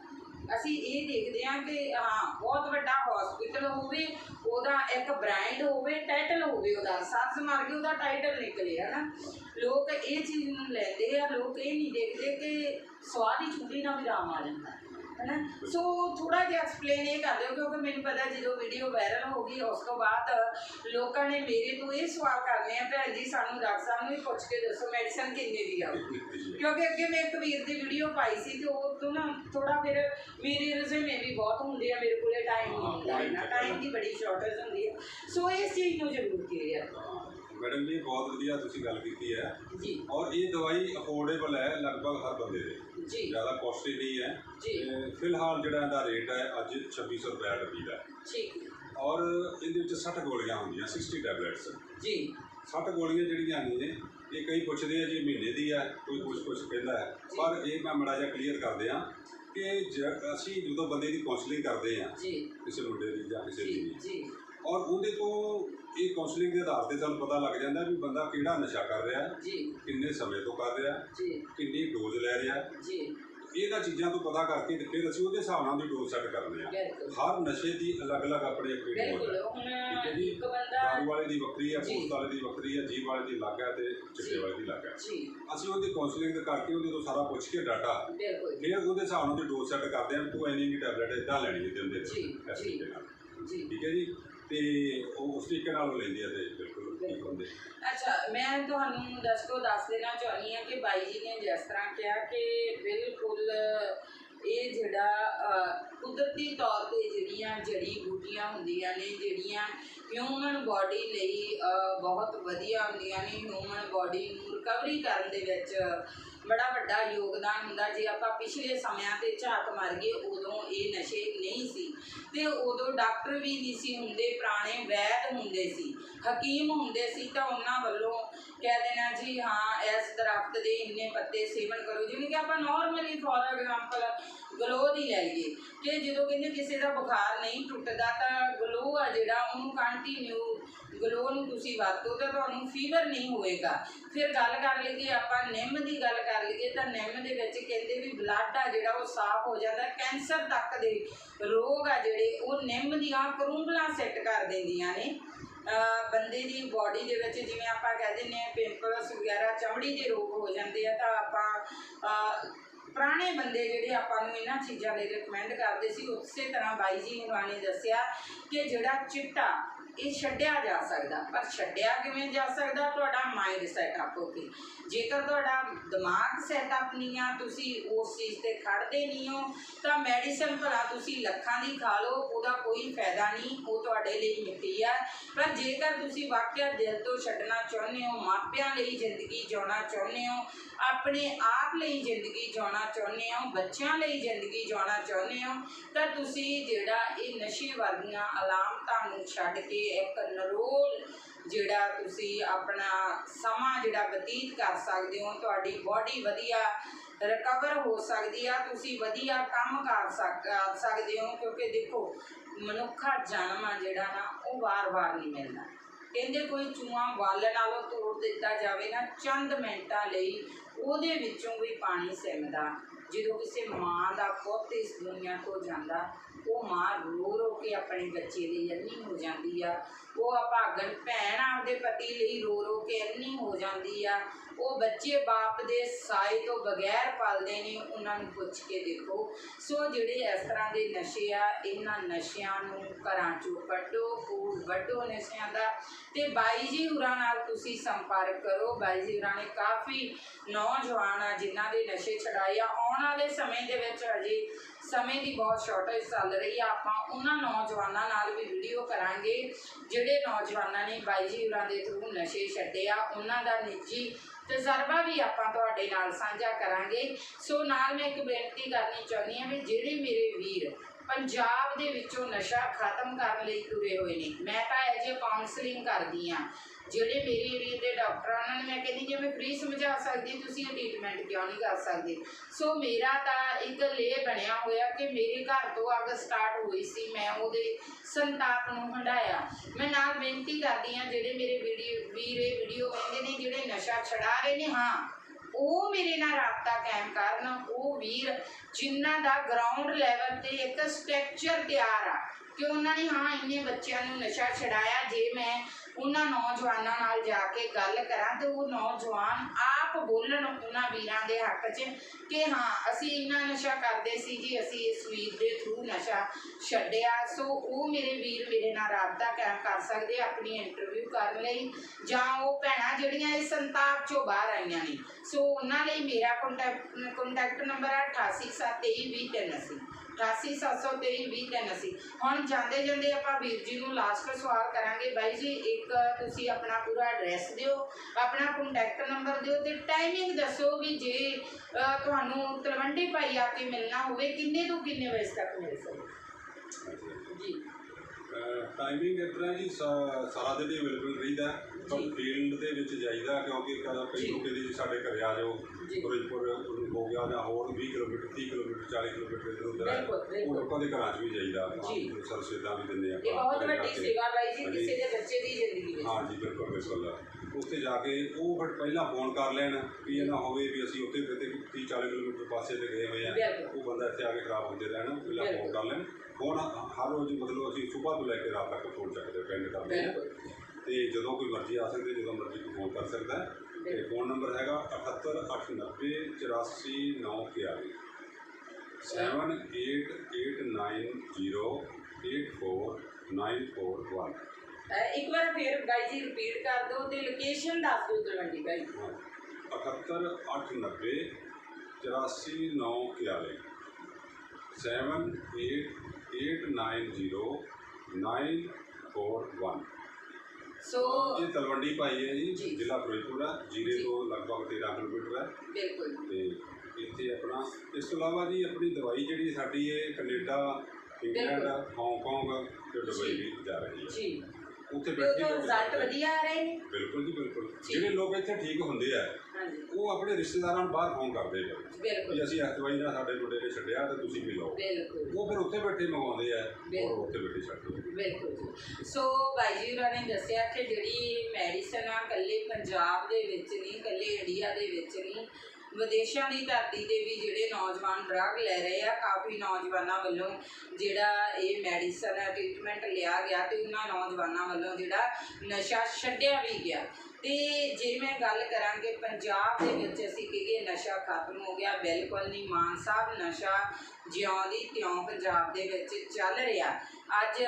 Speaker 1: ਅਸੀਂ ਇਹ ਦੇਖਦੇ ਹਾਂ ਕਿ, ਹਾਂ, ਬਹੁਤ ਵੱਡਾ ਹਸਪੀਟਲ ਹੋਵੇ, ਉਹਦਾ ਇੱਕ ਬ੍ਰਾਂਡ ਹੋਵੇ ਟਾਈਟਲ ਹੋਵੇ ਉਹਦਾ, ਸੱਸ ਮਰ ਗਈ, ਉਹਦਾ ਟਾਈਟਲ ਨਿਕਲੇ, ਹਨਾ। ਲੋਕ ਇਹ ਚੀਜ਼ ਨੂੰ ਲੈਂਦੇ ਆ, ਲੋਕ ਇਹ ਨਹੀਂ ਦੇਖਦੇ ਕਿ ਸਵਾਦ ਹੀ ਚੁੱਲੀ ਨਾਲ ਵੀ ਆ ਜਾਂਦਾ। ਹਨਾ? ਸੋ ਥੋੜਾ ਜਿਹਾ ਐਕਸਪਲੇਨ ਇਹ ਕਰ ਦਿਓ ਕਿਉਂਕਿ ਮੈਨੂੰ ਪਤਾ ਜਦੋਂ ਵੀਡੀਓ ਵਾਇਰਲ ਹੋ ਗਈ ਉਸ ਤੋਂ ਬਾਅਦ ਲੋਕਾਂ ਨੇ ਮੇਰੇ ਤੋਂ ਇਹ ਸਵਾਲ ਕਰਨੇ ਆ ਭੈਣ ਜੀ ਸਾਨੂੰ ਡਾਕਟਰ ਸਾਹਿਬ ਨੂੰ ਪੁੱਛ ਕੇ ਦੱਸੋ ਮੈਡੀਸਨ ਕਿੰਨੇ ਦੀ ਆਊਗੀ ਕਿਉਂਕਿ ਅੱਗੇ ਮੈਂ ਇੱਕ ਵੀਰ ਦੀ ਵੀਡੀਓ ਪਾਈ ਸੀ ਤੇ ਉਹ ਤੋਂ ਨਾ ਥੋੜਾ ਫਿਰ ਮੇਰੇ ਰਜ਼ਮੇ ਵੀ ਬਹੁਤ ਹੁੰਦੇ ਆ ਮੇਰੇ ਕੋਲੇ ਟਾਈਮ ਨਹੀਂ ਹੁੰਦਾ ਟਾਈਮ ਦੀ ਬੜੀ ਸ਼ਾਰਟੇਜ ਹੁੰਦੀ ਹੈ ਸੋ ਇਸ ਚੀਜ਼ ਨੂੰ ਜ਼ਰੂਰ ਕਲੀਅਰ
Speaker 2: ਮੈਡਮ ਜੀ ਬਹੁਤ ਵਧੀਆ ਤੁਸੀਂ ਗੱਲ ਕੀਤੀ ਹੈ।
Speaker 1: ਜੀ।
Speaker 2: ਔਰ ਇਹ ਦਵਾਈ ਅਫੋਰਡੇਬਲ ਹੈ ਲਗਭਗ ਹਰ ਬੰਦੇ ਦੇ।
Speaker 1: ਜੀ।
Speaker 2: ਜ਼ਿਆਦਾ ਕਾਸਟਲੀ ਨਹੀਂ ਹੈ। ਤੇ ਫਿਲਹਾਲ ਜਿਹੜਾ ਇਹਦਾ ਰੇਟ ਹੈ ਅੱਜ 2600 ਰੁਪਏ ਡੱਬੀ ਦਾ ਹੈ।
Speaker 1: ਠੀਕ।
Speaker 2: ਔਰ ਇਹਦੇ ਵਿੱਚ 60 ਗੋਲੀਆਂ ਹੁੰਦੀਆਂ 60 ਟੈਬਲੇਟਸ
Speaker 1: ਜੀ।
Speaker 2: 60 ਗੋਲੀਆਂ ਜਿਹੜੀਆਂ ਨੇ ਇਹ ਕਈ ਪੁੱਛਦੇ ਆ ਜੀ ਮਹੀਨੇ ਦੀ ਹੈ ਕੋਈ ਕੁਝ ਕੁਝ ਕਹਿੰਦਾ ਹੈ। ਪਰ ਇਹ ਮੈਂ ਮੜਾ ਜਿਹਾ ਕਲੀਅਰ ਕਰਦੇ ਆ ਕਿ ਅਸੀਂ ਜਦੋਂ ਬੰਦੇ ਦੀ ਕਾਉਂਸਲਿੰਗ ਕਰਦੇ ਆ
Speaker 1: ਜੀ।
Speaker 2: ਕਿਸੇ ਮੁੰਡੇ ਦੀ ਜਾਂ ਕਿਸੇ ਦੀ ਔਰ ਉਹਦੇ ਤੋਂ ਇਹ ਕਾਉਂਸਲਿੰਗ ਦੇ ਆਧਾਰ ਤੇ ਸਾਨੂੰ ਪਤਾ ਲੱਗ ਜਾਂਦਾ ਵੀ ਬੰਦਾ ਕਿਹੜਾ ਨਸ਼ਾ ਕਰ ਰਿਹਾ ਹੈ,
Speaker 1: ਜੀ।
Speaker 2: ਕਿੰਨੇ ਸਮੇਂ ਤੋਂ ਕਰ ਰਿਹਾ
Speaker 1: ਜੀ।
Speaker 2: ਕਿੰਨੀ ਡੋਜ਼ ਲੈ ਰਿਹਾ। ਹੈ।
Speaker 1: ਜੀ।
Speaker 2: ਇਹਨਾਂ ਚੀਜ਼ਾਂ ਤੋਂ ਪਤਾ ਕਰਕੇ ਤੇ ਫਿਰ ਅਸੀਂ ਉਹਦੇ ਹਿਸਾਬ ਨਾਲ ਦੀ ਡੋਜ਼ ਸੈੱਟ ਕਰਦੇ ਆ।
Speaker 1: ਬਿਲਕੁਲ।
Speaker 2: ਹਰ ਨਸ਼ੇ ਦੀ ਅਲੱਗ-ਅਲੱਗ ਆਪਣੀ ਆਪਣੀ ਡੋਜ਼ ਹੈ।
Speaker 1: ਹੁਣ
Speaker 2: ਠੀਕ ਹੈ ਜੀ?
Speaker 1: ਇੱਕ ਬੰਦਾ
Speaker 2: ਦਾਰੂ ਵਾਲੇ ਦੀ ਵੱਖਰੀ ਹੈ। ਪੋਸਟ ਵਾਲੇ ਦੀ ਵੱਖਰੀ ਹੈ ਜੀਭ ਵਾਲੇ ਦੀ ਅਲੱਗ ਹੈ ਤੇ ਚਿੱਟੇ ਵਾਲੇ ਦੀ ਅਲੱਗ ਹੈ। ਅਸੀਂ ਉਹਦੀ ਕਾਉਂਸਲਿੰਗ ਕਰਕੇ ਉਹਦੇ ਤੋਂ ਸਾਰਾ ਪੁੱਛ ਕੇ ਡਾਟਾ
Speaker 1: ਬਿਲਕੁਲ।
Speaker 2: ਫਿਰ ਉਹਦੇ ਹਿਸਾਬ ਨਾਲ ਦੀ ਡੋਜ਼ ਸੈੱਟ ਕਰਦੇ ਆ ਤੂੰ ਇੰਨੀ ਦੀ ਟੈਬਲੇਟ ਇਦਾਂ ਲੈਣੀ ਹੈ ਦਿਨ ਦੇ ਵਿੱਚ ਠੀਕ ਹੈ ਜੀ? ਤੇ ਉਹ ਉਸ ਤਰੀਕੇ ਨਾਲ ਉਹ ਲੈਂਦੀ ਹੈ ਤੇ ਬਿਲਕੁਲ ਠੀਕ ਹੁੰਦੇ।
Speaker 1: ਅੱਛਾ ਮੈਂ ਤੁਹਾਨੂੰ ਦੱਸ ਤੋਂ ਦੱਸ ਦੇਣਾ ਚਾਹੁੰਦੀ ਹਾਂ ਕਿ ਬਾਈ ਜੀ ਨੇ ਜਿਸ ਤਰ੍ਹਾਂ ਕਿਹਾ ਕਿ ਬਿਲਕੁਲ ਇਹ ਜਿਹੜਾ ਕੁਦਰਤੀ ਤੌਰ ਤੇ ਜਿਹੜੀਆਂ ਜੜੀ ਬੂਟੀਆਂ ਹੁੰਦੀਆਂ ਨੇ ਜਿਹੜੀਆਂ ਹਿਊਮਨ ਬਾਡੀ ਲਈ ਬਹੁਤ ਵਧੀਆ ਹੁੰਦੀਆਂ ਨੇ ਹਿਊਮਨ ਬਾਡੀ ਨੂੰ ਰਿਕਵਰੀ ਕਰਨ ਦੇ ਵਿੱਚ ਬੜਾ ਵੱਡਾ ਯੋਗਦਾਨ ਹੁੰਦਾ। ਜੇ ਆਪਾਂ ਪਿਛਲੇ ਸਮਿਆਂ ਤੇ ਝਾਕ ਮਾਰ ਗਏ ਉਦੋਂ ਇਹ ਨਸ਼ੇ ਨਹੀਂ ਸੀ। ਤੇ ਉਦੋਂ ਡਾਕਟਰ ਵੀ ਨਹੀਂ ਸੀ ਹੁੰਦੇ, ਪੁਰਾਣੇ ਵੈਦ ਹੁੰਦੇ ਸੀ, ਹਕੀਮ ਹੁੰਦੇ ਸੀ ਤਾਂ ਉਹਨਾਂ ਵੱਲੋਂ ਕਹਿ ਦੇਣਾ, ਜੀ ਹਾਂ, ਇਸ ਦਰਖਤ ਦੇ ਇੰਨੇ ਪੱਤੇ ਸੇਵਨ ਕਰੋ। ਜਿਵੇਂ ਕਿ ਆਪਾਂ ਨਾਰਮਲੀ ਫੋਰ ਐਗਜ਼ਾਮਪਲ ਗਲੋ ਦੀ ਲੈ ਲਈਏ। ਕਿ ਜਦੋਂ ਕਹਿੰਦੇ ਕਿਸੇ ਦਾ ਬੁਖਾਰ ਨਹੀਂ ਟੁੱਟਦਾ ਤਾਂ ਗਲੋ ਆ ਜਿਹੜਾ, ਉਹਨੂੰ ਕੰਟੀਨਿਊ ਗਲੋ ਨੂੰ ਤੁਸੀਂ ਵਰਤੋ ਤਾਂ ਤੁਹਾਨੂੰ ਫੀਵਰ ਨਹੀਂ ਹੋਏਗਾ। ਫਿਰ ਗੱਲ ਕਰ ਲਈਏ, ਆਪਾਂ ਨਿੰਮ ਦੀ ਗੱਲ ਕਰ ਲਈਏ ਤਾਂ ਨਿੰਮ ਦੇ ਵਿੱਚ ਕਹਿੰਦੇ ਵੀ ਬਲੱਡ ਆ ਜਿਹੜਾ ਉਹ ਸਾਫ਼ ਹੋ ਜਾਂਦਾ ਕੈਂਸਰ ਤੱਕ ਦੇ ਰੋਗ ਆ ਜਿਹੜੇ, ਉਹ ਨਿੰਮ ਦੀਆਂ ਕਰੂੰਗਲਾਂ ਸੈੱਟ ਕਰ ਦਿੰਦੀਆਂ ਨੇ। ਬੰਦੇ ਦੀ ਬਾਡੀ ਦੇ ਵਿੱਚ ਜਿਵੇਂ ਆਪਾਂ ਕਹਿ ਦਿੰਦੇ ਆ ਪਿੰਪਲਸ ਵਗੈਰਾ, ਚਮੜੀ ਦੇ ਰੋਗ ਹੋ ਜਾਂਦੇ ਆ ਤਾਂ ਆਪਾਂ ਪੁਰਾਣੇ ਬੰਦੇ ਜਿਹੜੇ ਆਪਾਂ ਨੂੰ ਇਹਨਾਂ ਚੀਜ਼ਾਂ ਲਈ ਰეკਮੈਂਡ ਕਰਦੇ ਸੀ, ਉਸੇ ਤਰ੍ਹਾਂ ਬਾਈ ਜੀ ਹੋਰਾਂ ਨੇ ਦੱਸਿਆ ਕਿ ਜਿਹੜਾ ਚਿੱਟਾ ਇਹ ਛੱਡਿਆ ਜਾ ਸਕਦਾ, ਪਰ ਛੱਡਿਆ ਕਿਵੇਂ ਜਾ ਸਕਦਾ? ਤੁਹਾਡਾ ਮਾਈਂਡ ਸੈਟਅਪ ਹੋ ਕੇ। ਜੇਕਰ ਤੁਹਾਡਾ ਦਿਮਾਗ ਸੈਟਅਪ ਨਹੀਂ ਆ, ਤੁਸੀਂ ਉਸ ਚੀਜ਼ ਤੇ ਖੜਦੇ ਨਹੀਂ ਹੋ, ਤਾਂ ਮੈਡੀਸਨ ਭਲਾ ਤੁਸੀਂ ਲੱਖਾਂ ਦੀ ਖਾ ਲਓ, ਉਹਦਾ ਕੋਈ ਫਾਇਦਾ ਨਹੀਂ, ਉਹ ਤੁਹਾਡੇ ਲਈ ਮਿੱਟੀ ਆ। ਪਰ ਜੇਕਰ ਤੁਸੀਂ ਵਾਕਿਆ ਦਿਲ ਤੋਂ ਛੱਡਣਾ ਚਾਹੁੰਦੇ ਹੋ, ਮਾਪਿਆਂ ਲਈ ਜ਼ਿੰਦਗੀ ਜਿਉਣਾ ਚਾਹੁੰਦੇ ਹੋ, ਆਪਣੇ ਆਪ ਲਈ ਜ਼ਿੰਦਗੀ ਜਿਉਣਾ ਚਾਹੁੰਦੇ ਹੋ, ਬੱਚਿਆਂ ਲਈ ਜ਼ਿੰਦਗੀ ਜਿਉਣਾ ਚਾਹੁੰਦੇ ਹੋ, ਤਾਂ ਤੁਸੀਂ ਜਿਹੜਾ ਇਹ ਨਸ਼ੇ ਵਰਗੀਆਂ ਅਲਾਮਤਾਂ ਨੂੰ ਛੱਡ ਕੇ ਇੱਕ ਨਰੋਲ ਜਿਹੜਾ ਤੁਸੀਂ ਆਪਣਾ ਸਮਾਂ ਜਿਹੜਾ ਬਤੀਤ ਕਰ ਸਕਦੇ ਹੋ, ਤੁਹਾਡੀ ਬਾਡੀ ਵਧੀਆ ਰਿਕਵਰ ਹੋ ਸਕਦੀ ਆ, ਤੁਸੀਂ ਵਧੀਆ ਕੰਮ ਕਰ ਸਕ, ਕਰ ਸਕਦੇ ਹੋ, ਕਿਉਂਕਿ ਦੇਖੋ, ਮਨੁੱਖਾ ਜਨਮ ਆ ਜਿਹੜਾ ਨਾ, ਉਹ ਵਾਰ-ਵਾਰ ਨਹੀਂ ਮਿਲਦਾ। ਕਹਿੰਦੇ ਕੋਈ ਚੂਹਾ ਵੱਲ ਨਾਲੋਂ ਤੋੜ ਦਿੱਤਾ ਜਾਵੇ ਨਾ, ਚੰਦ ਮਿੰਟਾਂ ਲਈ ਉਹਦੇ ਵਿੱਚੋਂ ਵੀ ਪਾਣੀ ਸਿਮਦਾ ਜਦੋਂ ਕਿਸੇ ਮਾਂ ਦਾ ਪੁੱਤ ਇਸ ਦੁਨੀਆ ਤੋਂ ਜਾਂਦਾ, ਉਹ ਮਾਂ ਰੋ ਰੋ ਕੇ ਆਪਣੇ ਬੱਚੇ ਦੇ ਅੰਨੀ ਹੋ ਜਾਂਦੀ ਆ। ਉਹ ਅਭਾਗਨ ਭੈਣ ਆਪਦੇ ਪਤੀ ਲਈ ਰੋ ਰੋ ਕੇ ਅੰਨੀ ਹੋ ਜਾਂਦੀ ਆ। ਉਹ ਬੱਚੇ ਬਾਪ ਦੇ ਸਾਏ ਤੋਂ ਬਗੈਰ ਪਲਦੇ ਨੇ, ਉਹਨਾਂ ਨੂੰ ਪੁੱਛ ਕੇ ਦੇਖੋ। ਸੋ ਜਿਹੜੇ ਇਸ ਤਰ੍ਹਾਂ ਦੇ ਨਸ਼ੇ ਆ, ਇਹਨਾਂ ਨਸ਼ਿਆਂ ਨੂੰ ਘਰਾਂ ਚੋਂ ਕੱਢੋ, ਕੂੜ ਵੱਢੋ ਨਸ਼ਿਆਂ ਦਾ। ਤੇ ਬਾਈ ਜੀ ਹੁਰਾਂ ਨਾਲ ਤੁਸੀਂ ਸੰਪਰਕ ਕਰੋ। ਬਾਈ ਜੀ ਹੁਰਾਂ ਨੇ ਕਾਫੀ ਨੌਜਵਾਨ ਆ, ਜਿਨ੍ਹਾਂ ਦੇ ਨਸ਼ੇ ਛਡਾਏ ਆ। ਆਉਣ ਵਾਲੇ ਸਮੇਂ ਦੇ ਵਿੱਚ ਅਜੇ ਸਮੇਂ ਦੀ ਬਹੁਤ ਸ਼ਾਰਟੇਜ ਚੱਲ ਰਹੀ ਆ। ਆਪਾਂ ਉਹਨਾਂ ਨੌਜਵਾਨਾਂ ਨਾਲ ਵੀ ਵੀਡੀਓ ਕਰਾਂਗੇ ਜਿਹੜੇ ਜਿਹੜੇ ਨੌਜਵਾਨਾਂ ਨੇ ਬਾਈ ਜੀ ਹੁਰਾਂ ਦੇ ਥਰੂ ਨਸ਼ੇ ਛੱਡੇ ਆ, ਉਹਨਾਂ ਦਾ ਨਿੱਜੀ ਤਜਰਬਾ ਵੀ ਆਪਾਂ ਤੁਹਾਡੇ ਨਾਲ ਸਾਂਝਾ ਕਰਾਂਗੇ। ਸੋ ਨਾਲ ਮੈਂ ਇੱਕ ਬੇਨਤੀ ਕਰਨੀ ਚਾਹੁੰਦੀ ਹਾਂ ਵੀ ਜਿਹੜੇ ਮੇਰੇ ਵੀਰ ਪੰਜਾਬ ਦੇ ਵਿੱਚੋਂ ਨਸ਼ਾ ਖਤਮ ਕਰਨ ਲਈ ਤੁਰੇ ਹੋਏ ਨੇ। ਮੈਂ ਤਾਂ ਅਜੇ ਕਾਉਂਸਲਿੰਗ ਕਰਦੀ ਆ ਜਿਹੜੇ ਮੇਰੇ ਏਰੀਏ ਦੇ ਡਾਕਟਰਾਂ ਉਹਨਾਂ ਨੂੰ ਮੈਂ ਕਹਿੰਦੀ ਜੇ ਮੈਂ ਫ੍ਰੀ ਸਮਝਾ ਸਕਦੀ, ਤੁਸੀਂ ਇਹ ਟ੍ਰੀਟਮੈਂਟ ਕਿਉਂ ਨਹੀਂ ਕਰ ਸਕਦੇ? ਸੋ ਮੇਰਾ ਤਾਂ ਇੱਕ ਲੇ ਬਣਿਆ ਹੋਇਆ ਕਿ ਮੇਰੇ ਘਰ ਤੋਂ ਅੱਗ ਸਟਾਰਟ ਹੋਈ ਸੀ। ਮੈਂ ਉਹਦੇ ਸੰਤਾਪ ਨੂੰ ਹਟਾਇਆ ਮੈਂ ਨਾਲ ਬੇਨਤੀ ਕਰਦੀ ਆ ਜਿਹੜੇ ਮੇਰੇ ਵੀਡੀਓ ਵੀਰੇ ਵੀਡੀਓ ਕਹਿੰਦੇ ਨੇ ਜਿਹੜੇ ਨਸ਼ਾ ਛਡਾ ਰਹੇ ਨੇ, ਹਾਂ ਉਹ ਮੇਰੇ ਨਾਲ ਰਾਬਤਾ ਕਾਇਮ ਕਰਨ, ਉਹ ਵੀਰ ਜਿਨ੍ਹਾਂ ਦਾ ਗਰਾਊਂਡ ਲੈਵਲ ਤੇ ਇੱਕ ਸਟਰਕਚਰ ਤਿਆਰ ਆ ਕਿ ਉਹਨਾਂ ਨੇ ਹਾਂ, ਇੰਨੇ ਬੱਚਿਆਂ ਨੂੰ ਨਸ਼ਾ ਛਡਾਇਆ, ਜੇ ਮੈਂ ਉਹਨਾਂ ਨੌਜਵਾਨਾਂ ਨਾਲ ਜਾ ਕੇ ਗੱਲ ਕਰਾਂ ਤੇ ਉਹ ਨੌਜਵਾਨ ਆਪ ਬੋਲਣ ਉਹਨਾਂ ਵੀਰਾਂ ਦੇ ਹੱਕ 'ਚ ਕਿ ਹਾਂ, ਅਸੀਂ ਇੰਨਾ ਨਸ਼ਾ ਕਰਦੇ ਸੀ ਜੀ, ਅਸੀਂ ਇਸ ਵੀਰ ਦੇ ਥਰੂ ਨਸ਼ਾ ਛੱਡਿਆ। ਸੋ ਉਹ ਮੇਰੇ ਵੀਰ ਮੇਰੇ ਨਾਲ ਰਾਬਤਾ ਕਾਇਮ ਕਰ ਸਕਦੇ, ਆਪਣੀ ਇੰਟਰਵਿਊ ਕਰਨ ਲਈ ਜਾਂ ਉਹ ਭੈਣਾਂ ਜਿਹੜੀਆਂ ਇਸ ਸੰਤਾਪ ਚੋਂ ਬਾਹਰ ਆਈਆਂ ਨੇ। ਸੋ ਉਹਨਾਂ ਲਈ ਮੇਰਾ ਕੰਟੈਕਟ ਕੰਟੈਕਟ ਨੰਬਰ ਹੈ 887320 887320 ਹੁਣ ਜਾਂਦੇ ਜਾਂਦੇ ਆਪਾਂ ਵੀਰ ਜੀ ਨੂੰ ਲਾਸਟ ਸਵਾਲ ਕਰਾਂਗੇ ਬਾਈ ਜੀ ਇੱਕ ਤੁਸੀਂ ਆਪਣਾ ਪੂਰਾ ਐਡਰੈਸ ਦਿਓ ਆਪਣਾ ਕੰਟੈਕਟ ਨੰਬਰ ਦਿਓ ਤੇ ਟਾਈਮਿੰਗ ਦੱਸੋ ਵੀ ਜੇ ਅਹ, ਤੁਹਾਨੂੰ ਤਲਵੰਡੀ ਭਾਈ ਆ ਕੇ ਮਿਲਣਾ ਹੋਵੇ ਕਿੰਨੇ ਤੋਂ ਕਿੰਨੇ ਵਜੇ ਤੱਕ ਮਿਲ ਸਕਦੇ? ਜੀ
Speaker 2: ਟਾਈਮਿੰਗ ਇਸ ਤਰ੍ਹਾਂ ਜੀ ਸਾ- ਸਾਰਾ ਦਿਨ ਹੀ ਅਵੇਲੇਬਲ ਰਹਿੰਦਾ ਪਰ। ਫੀਲਡ ਦੇ ਵਿੱਚ ਜਾਈਦਾ ਕਿਉਂਕਿ ਕਦਾ ਕਈ। ਲੋਕ ਦੀ ਸਾਡੇ ਘਰੇ ਆ ਜਾਓ
Speaker 1: ਜੀ।
Speaker 2: ਫਿਰੋਜ਼ਪੁਰ ਹੋ ਗਿਆ ਜਾਂ ਹੋਰ 20 ਕਿਲੋਮੀਟਰ 30 ਕਿਲੋਮੀਟਰ 40 ਕਿਲੋਮੀਟਰ ਇੱਧਰ ਉੱਧਰ ਹੈ। ਉਹ ਲੋਕਾਂ ਦੇ ਘਰਾਂ 'ਚ ਵੀ ਜਾਈਦਾ
Speaker 1: ਜੀ।
Speaker 2: ਸਰਸੇਦਾਂ ਵੀ ਦਿੰਦੇ ਆ
Speaker 1: ਇਹ ਬਹੁਤ ਵੱਡੀ। ਸੇਵਾ ਬਾਈ ਜੀ। ਕਿਸੇ ਦੇ ਬੱਚੇ ਦੀ ਜ਼ਿੰਦਗੀ ਵਿੱਚ
Speaker 2: ਹਾਂ ਜੀ ਬਿਲਕੁਲ ਬਿਲਕੁਲ ਉੱਥੇ ਜਾ ਕੇ ਉਹ ਫਿਰ ਪਹਿਲਾਂ ਫੋਨ ਕਰ ਲੈਣ ਵੀ ਇਹ ਨਾ ਹੋਵੇ ਵੀ ਅਸੀਂ ਉੱਥੇ ਕਿਤੇ 30 40 ਕਿਲੋਮੀਟਰ ਪਾਸੇ ਤੇ ਗਏ ਹੋਏ ਆ
Speaker 1: ਬਿਲਕੁਲ।
Speaker 2: ਉਹ ਬੰਦਾ ਇੱਥੇ ਆ ਕੇ ਖਰਾਬ ਹੁੰਦੇ ਰਹਿਣ ਪਹਿਲਾਂ ਫੋਨ
Speaker 1: ਬਿਲਕੁਲ।
Speaker 2: ਕਰ ਲੈਣ ਫੋਨ ਹਰ ਰੋਜ਼ ਮਤਲਬ ਅਸੀਂ ਸਵੇਰ ਤੋਂ ਲੈ ਕੇ ਰਾਤ ਤੱਕ ਫੋਨ ਚੱਕਦੇ ਅਟੈਂਡ ਕਰਦੇ ਹਾਂ
Speaker 1: ਬਿਲਕੁਲ।
Speaker 2: ਤੇ ਜਦੋਂ ਕੋਈ ਮਰਜ਼ੀ ਆ ਸਕਦੇ ਜਦੋਂ ਮਰਜ਼ੀ ਕੋਈ ਫੋਨ ਕਰ ਸਕਦਾ ਹੈ। ਤੇ
Speaker 1: ਬਿਲਕੁਲ।
Speaker 2: ਫੋਨ ਨੰਬਰ ਹੈਗਾ 78890 84941 7889084941
Speaker 1: ਅਹ ਇੱਕ ਵਾਰ ਫੇਰ ਬਾਈ ਜੀ ਰਿਪੀਟ ਕਰ ਦਿਓ ਤੇ ਲੋਕੇਸ਼ਨ ਦੱਸ ਦਿਓ ਤਲਵੰਡੀ ਭਾਈ
Speaker 2: 78890 84941 78890941
Speaker 1: ਸੋ
Speaker 2: ਇਹ ਤਲਵੰਡੀ ਭਾਈ ਹੈ ਜੀ
Speaker 1: ਜੀ।
Speaker 2: ਜ਼ਿਲ੍ਹਾ ਫਿਰੋਜ਼ਪੁਰ ਹੈ ਜੀਰੇ
Speaker 1: ਜੀ।
Speaker 2: ਤੋਂ ਲਗਭਗ 13 ਕਿਲੋਮੀਟਰ ਹੈ
Speaker 1: ਬਿਲਕੁਲ
Speaker 2: ਤੇ ਇੱਥੇ ਆਪਣਾ ਇਸ ਤੋਂ ਇਲਾਵਾ ਜੀ ਆਪਣੀ ਦਵਾਈ ਜਿਹੜੀ ਸਾਡੀ ਹੈ ਕੈਨੇਡਾ ਇੰਗਲੈਂਡ
Speaker 1: ਬਿਲਕੁਲ।
Speaker 2: ਹਾਂਗਕਾਂਗ ਤੇ ਦੁਬਈ ਵੀ ਜਾ ਰਹੀ ਹੈ
Speaker 1: ਜੀ
Speaker 2: ਉੱਥੇ
Speaker 1: ਤੇ
Speaker 2: ਬੈਠੇ
Speaker 1: ਉਹ
Speaker 2: ਲੋਕ
Speaker 1: ਰਿਜ਼ਲਟ ਵਧੀਆ ਆ ਰਹੇ ਨੇ
Speaker 2: ਬਿਲਕੁਲ ਜੀ ਬਿਲਕੁਲ
Speaker 1: ਜੀ।
Speaker 2: ਜਿਹੜੇ ਲੋਕ ਇੱਥੇ ਠੀਕ ਹੁੰਦੇ ਆ ਉਹ ਆਪਣੇ ਰਿਸ਼ਤੇਦਾਰਾਂ ਨੂੰ ਬਾਹਰ ਫੋਨ ਕਰਦੇ ਆ।
Speaker 1: ਬਿਲਕੁਲ।
Speaker 2: ਵੀ ਅਸੀਂ ਦਵਾਈ ਨਾਲ ਸਾਡੇ ਮੁੰਡੇ ਨੇ ਛੱਡਿਆ ਤੇ ਤੁਸੀਂ ਵੀ ਲਓ।
Speaker 1: ਬਿਲਕੁਲ।
Speaker 2: ਉਹ ਫਿਰ ਉੱਥੇ ਬੈਠੇ ਮੰਗਵਾਉਂਦੇ ਆ
Speaker 1: ਬਿਲਕੁਲ।
Speaker 2: ਔਰ ਉੱਥੇ ਬੈਠੇ ਛੱਡਦੇ ਆ।
Speaker 1: ਬਿਲਕੁਲ ਜੀ। ਸੋ ਬਾਈ ਜੀ ਹੋਰਾਂ ਨੇ ਦੱਸਿਆ ਕਿ ਜਿਹੜੀ ਮੈਡੀਸਨ ਆ ਇਕੱਲੇ ਪੰਜਾਬ ਦੇ ਵਿੱਚ ਨਹੀਂ ਇਕੱਲੇ ਇੰਡੀਆ ਦੇ ਵਿੱਚ ਨਹੀਂ ਵਿਦੇਸ਼ਾਂ ਦੀ ਧਰਤੀ ਤੇ ਵੀ ਜਿਹੜੇ ਨੌਜਵਾਨ ਡਰੱਗ ਲੈ ਰਹੇ ਆ ਕਾਫੀ ਨੌਜਵਾਨਾਂ ਵੱਲੋਂ ਜਿਹੜਾ ਇਹ ਮੈਡੀਸਨ ਹੈ ਟ੍ਰੀਟਮੈਂਟ ਲਿਆ ਗਿਆ ਤੇ ਉਹਨਾਂ ਨੌਜਵਾਨਾਂ ਵੱਲੋਂ ਜਿਹੜਾ ਨਸ਼ਾ ਛੱਡਿਆ ਵੀ ਗਿਆ। ਤੇ ਜੇ ਮੈਂ ਗੱਲ ਕਰਾਂਗੇ ਪੰਜਾਬ ਦੇ ਵਿੱਚ, ਅਸੀਂ ਕਹੀਏ ਨਸ਼ਾ ਖਤਮ ਹੋ ਗਿਆ, ਬਿਲਕੁਲ ਨਹੀਂ। ਮਾਨ ਸਾਹਿਬ ਨਸ਼ਾ ਜਿਉਂ ਦੀ ਤਿਉਂ ਪੰਜਾਬ ਦੇ ਵਿੱਚ ਚੱਲ ਰਿਹਾ। ਅੱਜ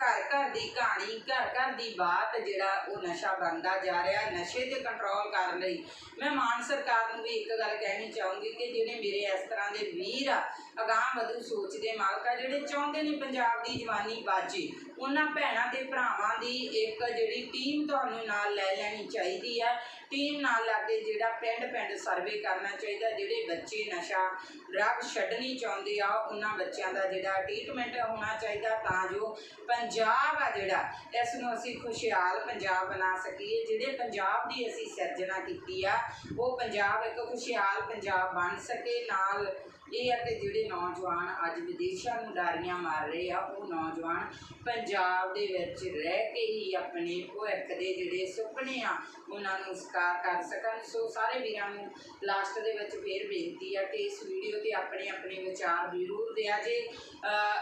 Speaker 1: ਘਰ ਘਰ ਦੀ ਕਹਾਣੀ, ਘਰ ਘਰ ਦੀ ਬਾਤ ਜਿਹੜਾ ਉਹ ਨਸ਼ਾ ਬਣਦਾ ਜਾ ਰਿਹਾ, ਨਸ਼ੇ ਤੇ ਕੰਟਰੋਲ ਕਰਨ ਲਈ। ਮੈਂ ਮਾਨ ਸਰਕਾਰ ਨੂੰ ਵੀ ਇੱਕ ਗੱਲ ਕਹਿਣੀ ਚਾਹੂੰਗੀ ਕਿ ਜਿਹੜੇ ਮੇਰੇ ਇਸ ਤਰ੍ਹਾਂ ਦੇ ਵੀਰ ਆ, ਅਗਾਂਹ ਵਧੂ ਸੋਚ ਦੇ ਮਾਲਕ ਆ, ਜਿਹੜੇ ਚਾਹੁੰਦੇ ਨੇ ਪੰਜਾਬ ਦੀ ਜਵਾਨੀ ਬਾਜੇ, ਉਹਨਾਂ ਭੈਣਾਂ ਤੇ ਭਰਾਵਾਂ ਦੀ ਇੱਕ ਜਿਹੜੀ ਟੀਮ ਤੁਹਾਨੂੰ ਨਾਲ ਲੈ ਲੈਣੀ ਚਾਹੀਦੀ ਆ ਟੀਮ ਨਾਲ ਲਾ ਕੇ ਜਿਹੜਾ ਪਿੰਡ ਪਿੰਡ ਸਰਵੇ ਕਰਨਾ ਚਾਹੀਦਾ, ਜਿਹੜੇ ਬੱਚੇ ਨਸ਼ਾ, ਡਰੱਗ ਛੱਡਣੀ ਚਾਹੁੰਦੇ ਆ, ਉਹਨਾਂ ਬੱਚਿਆਂ ਦਾ ਜਿਹੜਾ ਟ੍ਰੀਟਮੈਂਟ ਹੋਣਾ ਚਾਹੀਦਾ ਤਾਂ ਜੋ ਪੰਜਾਬ ਆ ਜਿਹੜਾ, ਇਸ ਨੂੰ ਅਸੀਂ ਖੁਸ਼ਹਾਲ ਪੰਜਾਬ ਬਣਾ ਸਕੀਏ। ਜਿਹੜੇ ਪੰਜਾਬ ਦੀ ਅਸੀਂ ਸਿਰਜਣਾ ਕੀਤੀ ਆ, ਉਹ ਪੰਜਾਬ ਇੱਕ ਖੁਸ਼ਹਾਲ ਪੰਜਾਬ ਬਣ ਸਕੇ, ਨਾਲ ਇਹ ਆ ਕਿ ਜਿਹੜੇ ਨੌਜਵਾਨ ਅੱਜ ਵਿਦੇਸ਼ਾਂ ਨੂੰ ਡਾਰੀਆਂ ਮਾਰ ਰਹੇ ਆ, ਉਹ ਨੌਜਵਾਨ ਪੰਜਾਬ ਦੇ ਵਿੱਚ ਰਹਿ ਕੇ ਹੀ ਆਪਣੇ ਭਵਿੱਖ ਦੇ ਜਿਹੜੇ ਸੁਪਨੇ ਆ, ਉਹਨਾਂ ਨੂੰ ਸਕਾਰ ਕਰ ਸਕਣ। ਸੋ ਸਾਰੇ ਵੀਰਾਂ ਨੂੰ ਲਾਸਟ ਦੇ ਵਿੱਚ ਫੇਰ ਬੇਨਤੀ ਆ ਕਿ ਇਸ ਵੀਡੀਓ ਤੇ ਆਪਣੇ ਆਪਣੇ ਵਿਚਾਰ ਜ਼ਰੂਰ ਦਿਆ ਜੇ।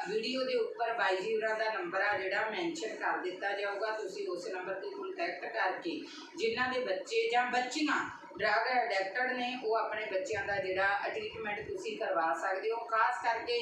Speaker 1: ਵੀਡੀਓ ਦੇ ਉੱਪਰ ਬਾਈ ਜੀ ਹੋਰਾਂ ਦਾ ਨੰਬਰ ਆ ਜਿਹੜਾ ਮੈਂਸ਼ਨ ਕਰ ਦਿੱਤਾ ਜਾਊਗਾ। ਤੁਸੀਂ ਉਸ ਨੰਬਰ ਤੇ ਕੰਟੈਕਟ ਕਰਕੇ ਜਿਨ੍ਹਾਂ ਦੇ ਬੱਚੇ ਜਾਂ ਬੱਚੀਆਂ ਡਰਗ ਐਡਿਕਟਡ ਨੇ ਉਹ ਆਪਣੇ ਬੱਚਿਆਂ ਦਾ ਜਿਹੜਾ ਟ੍ਰੀਟਮੈਂਟ ਤੁਸੀਂ ਕਰਵਾ ਸਕਦੇ ਹੋ। ਖਾਸ ਕਰਕੇ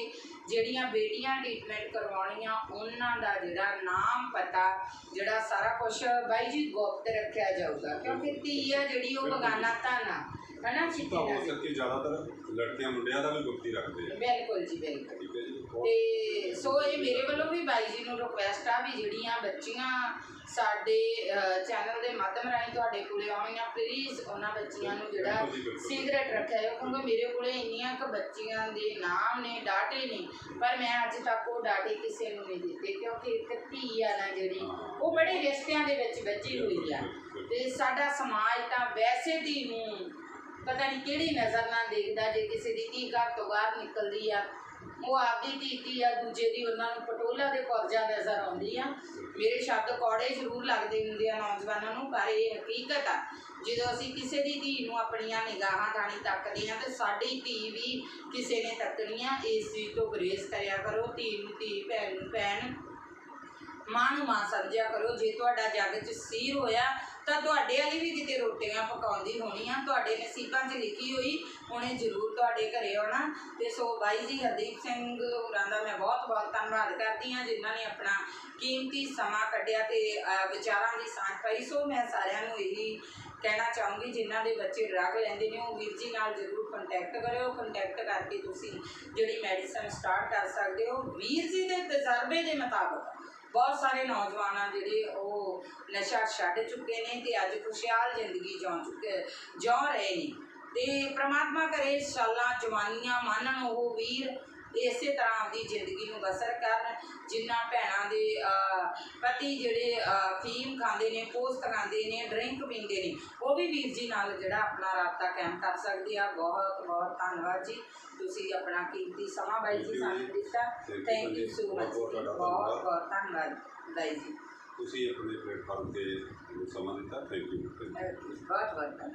Speaker 1: ਜਿਹੜੀਆਂ ਬੇਟੀਆਂ ਟ੍ਰੀਟਮੈਂਟ ਕਰਵਾਉਣੀਆਂ ਉਹਨਾਂ ਦਾ ਜਿਹੜਾ ਨਾਮ ਪਤਾ ਜਿਹੜਾ ਸਾਰਾ ਕੁਝ ਬਾਈ ਜੀ ਗੁਪਤ ਰੱਖਿਆ ਜਾਊਗਾ। ਕਿਉਂਕਿ ਧੀ ਆ ਜਿਹੜੀ ਉਹ ਬਗਾਨਾ ਧਾਨਾ ਹਨਾ
Speaker 2: ਤਾਂ ਹੋ ਜ਼ਿਆਦਾਤਰ ਲੜਕੀਆਂ ਮੁੰਡਿਆਂ ਦਾ ਵੀ ਗੁਪਤੀ ਰੱਖਦੇ ਆ।
Speaker 1: ਬਿਲਕੁਲ ਜੀ ਬਿਲਕੁਲ।
Speaker 2: ਠੀਕ ਹੈ ਜੀ ਬਹੁਤ
Speaker 1: ਤੇ ਸੋ ਇਹ ਮੇਰੇ ਵੱਲੋਂ ਵੀ ਬਾਈ ਜੀ ਨੂੰ ਰਿਕੁਐਸਟ ਆ ਵੀ ਜਿਹੜੀਆਂ ਬੱਚੀਆਂ ਸਾਡੇ ਚੈਨਲ ਦੇ ਮਾਧਿਅਮ ਰਾਹੀਂ ਤੁਹਾਡੇ ਕੋਲੇ ਆਉਣੀਆਂ ਪਲੀਜ਼ ਉਹਨਾਂ ਬੱਚੀਆਂ ਨੂੰ ਜਿਹੜਾ
Speaker 2: ਬਿਲਕੁਲ ਜੀ, ਬਿਲਕੁਲ।
Speaker 1: ਸਿਗਰਟ ਰੱਖਿਆ ਜਾਓ ਕਿਉਂਕਿ ਮੇਰੇ ਕੋਲੇ ਇੰਨੀਆਂ ਕੁ ਬੱਚੀਆਂ ਦੇ ਨਾਮ ਨੇ ਡਾਟੇ ਨੇ ਪਰ ਮੈਂ ਅੱਜ ਤੱਕ ਉਹ ਡਾਟੇ ਕਿਸੇ ਨੂੰ ਨਹੀਂ ਦਿੱਤੇ ਕਿਉਂਕਿ ਇੱਕ ਧੀ ਆ ਨਾ ਜਿਹੜੀ ਉਹ ਬੜੇ ਰਿਸ਼ਤਿਆਂ ਦੇ ਵਿੱਚ ਬੱਝੀ ਹੋਈ ਆ। ਤੇ ਸਾਡਾ ਸਮਾਜ ਤਾਂ ਵੈਸੇ ਧੀ ਨੂੰ ਪਤਾ ਨਹੀਂ ਕਿਹੜੀ ਨਜ਼ਰ ਨਾਲ ਦੇਖਦਾ ਜੇ ਕਿਸੇ ਦੀ ਧੀ ਘਰ ਤੋਂ ਬਾਹਰ ਨਿਕਲਦੀ ਆ। ਉਹ ਆਪਦੀ ਧੀ ਧੀ ਆ, ਦੂਜੇ ਦੀ ਉਹਨਾਂ ਨੂੰ ਪਟੋਲਾ ਦੇ ਪੁਰਜਾ ਨਜ਼ਰ ਆਉਂਦੀ ਆ। ਮੇਰੇ ਸ਼ਬਦ ਕੌੜੇ ਜ਼ਰੂਰ ਲੱਗਦੇ ਹੁੰਦੇ ਆ ਨੌਜਵਾਨਾਂ ਨੂੰ, ਪਰ ਇਹ ਹਕੀਕਤ ਆ, ਜਦੋਂ ਅਸੀਂ ਕਿਸੇ ਦੀ ਧੀ ਨੂੰ ਆਪਣੀਆਂ ਨਿਗਾਹਾਂ ਥਾਣੀ ਤੱਕਦੇ ਆ, ਤੇ ਸਾਡੀ ਧੀ ਵੀ ਕਿਸੇ ਨੇ ਤੱਕਣੀ ਆ ਇਸ ਚੀਜ਼ ਤੋਂ ਗਰੇਜ਼ ਕਰਿਆ ਕਰੋ, ਧੀ ਨੂੰ ਧੀ, ਭੈਣ ਨੂੰ ਭੈਣ। ਮਾਂ ਨੂੰ ਮਾਂ ਸਮਝਿਆ ਕਰੋ, ਜੇ ਤੁਹਾਡਾ ਜੱਗ 'ਚ ਸੀਰ ਹੋਇਆ ਤਾਂ ਤੁਹਾਡੇ ਵਾਲੀ ਵੀ ਕਿਤੇ ਰੋਟੀਆਂ ਪਕਾਉਂਦੀ ਹੋਣੀ ਆ, ਤੁਹਾਡੇ ਨਸੀਬਾਂ 'ਚ ਲਿਖੀ ਹੋਈ, ਉਹਨੇ ਜ਼ਰੂਰ ਤੁਹਾਡੇ ਘਰੇ ਆਉਣਾ। ਤੇ ਸੋ ਬਾਈ ਜੀ, ਹਰਦੀਪ ਸਿੰਘ ਹੋਰਾਂ ਦਾ ਮੈਂ ਬਹੁਤ ਬਹੁਤ ਧੰਨਵਾਦ ਕਰਦੀ ਹਾਂ ਜਿਨ੍ਹਾਂ ਨੇ ਆਪਣਾ ਕੀਮਤੀ ਸਮਾਂ ਕੱਢਿਆ ਤੇ ਵਿਚਾਰਾਂ ਦੀ ਸਾਂਝ ਪਾਈ। ਸੋ ਮੈਂ ਸਾਰਿਆਂ ਨੂੰ ਇਹੀ ਕਹਿਣਾ ਚਾਹੂੰਗੀ, ਜਿਨ੍ਹਾਂ ਦੇ ਬੱਚੇ ਡਰੱਗ ਲੈਂਦੇ ਨੇ, ਉਹ ਵੀਰ ਜੀ ਨਾਲ ਜ਼ਰੂਰ ਕੰਟੈਕਟ ਕਰਿਓ। ਕੰਟੈਕਟ ਕਰਕੇ ਤੁਸੀਂ ਜਿਹੜੀ ਮੈਡੀਸਨ ਸਟਾਰਟ ਕਰ ਸਕਦੇ ਹੋ। ਵੀਰ ਜੀ ਦੇ ਤਜਰਬੇ ਦੇ ਮੁਤਾਬਕ। ਬਹੁਤ ਸਾਰੇ ਨੌਜਵਾਨ ਆ ਜਿਹੜੇ ਉਹ ਨਸ਼ਾ ਛੱਡ ਚੁੱਕੇ ਨੇ ਤੇ ਅੱਜ ਖੁਸ਼ਹਾਲ ਜ਼ਿੰਦਗੀ ਜਿਉਂ ਚੁੱਕੇ, ਜਿਉਂ ਰਹੇ ਨੇ। ਤੇ ਪ੍ਰਮਾਤਮਾ ਕਰੇ ਸਾਲਾਂ ਜਵਾਨੀਆਂ ਮਾਨਣ ਉਹ ਵੀਰ ਇਸੇ ਤਰ੍ਹਾਂ ਆਪਦੀ ਜ਼ਿੰਦਗੀ ਨੂੰ ਬਸਰ ਕਰਨ ਜਿਨ੍ਹਾਂ ਭੈਣਾਂ ਦੇ ਪਤੀ ਜਿਹੜੇ ਫੀਮ ਖਾਂਦੇ ਨੇ ਪੋਸਟ ਖਾਂਦੇ ਨੇ, ਡਰਿੰਕ ਪੀਂਦੇ ਨੇ, ਉਹ ਵੀ ਵੀਰ ਜੀ ਨਾਲ ਜਿਹੜਾ ਆਪਣਾ ਰਾਬਤਾ ਕਾਇਮ ਕਰ ਸਕਦੇ ਆ। ਬਹੁਤ ਬਹੁਤ ਧੰਨਵਾਦ ਜੀ। ਤੁਸੀਂ ਆਪਣਾ ਕੀਮਤੀ ਸਮਾਂ ਬਾਈ ਜੀ ਸਾਨੂੰ ਦਿੱਤਾ। Thank you. ਸੋ ਮਚ
Speaker 2: ਬਹੁਤ
Speaker 1: ਬਹੁਤ
Speaker 2: ਧੰਨਵਾਦ।
Speaker 1: ਬਾਈ ਜੀ।
Speaker 2: ਤੁਸੀਂ ਆਪਣੇ ਪਲੇਟਫਾਰਮ ਤੇ ਸਮਾਂ ਦਿੱਤਾ। ਥੈਂਕ ਯੂ
Speaker 1: ਬਹੁਤ ਬਹੁਤ ਧੰਨਵਾਦ।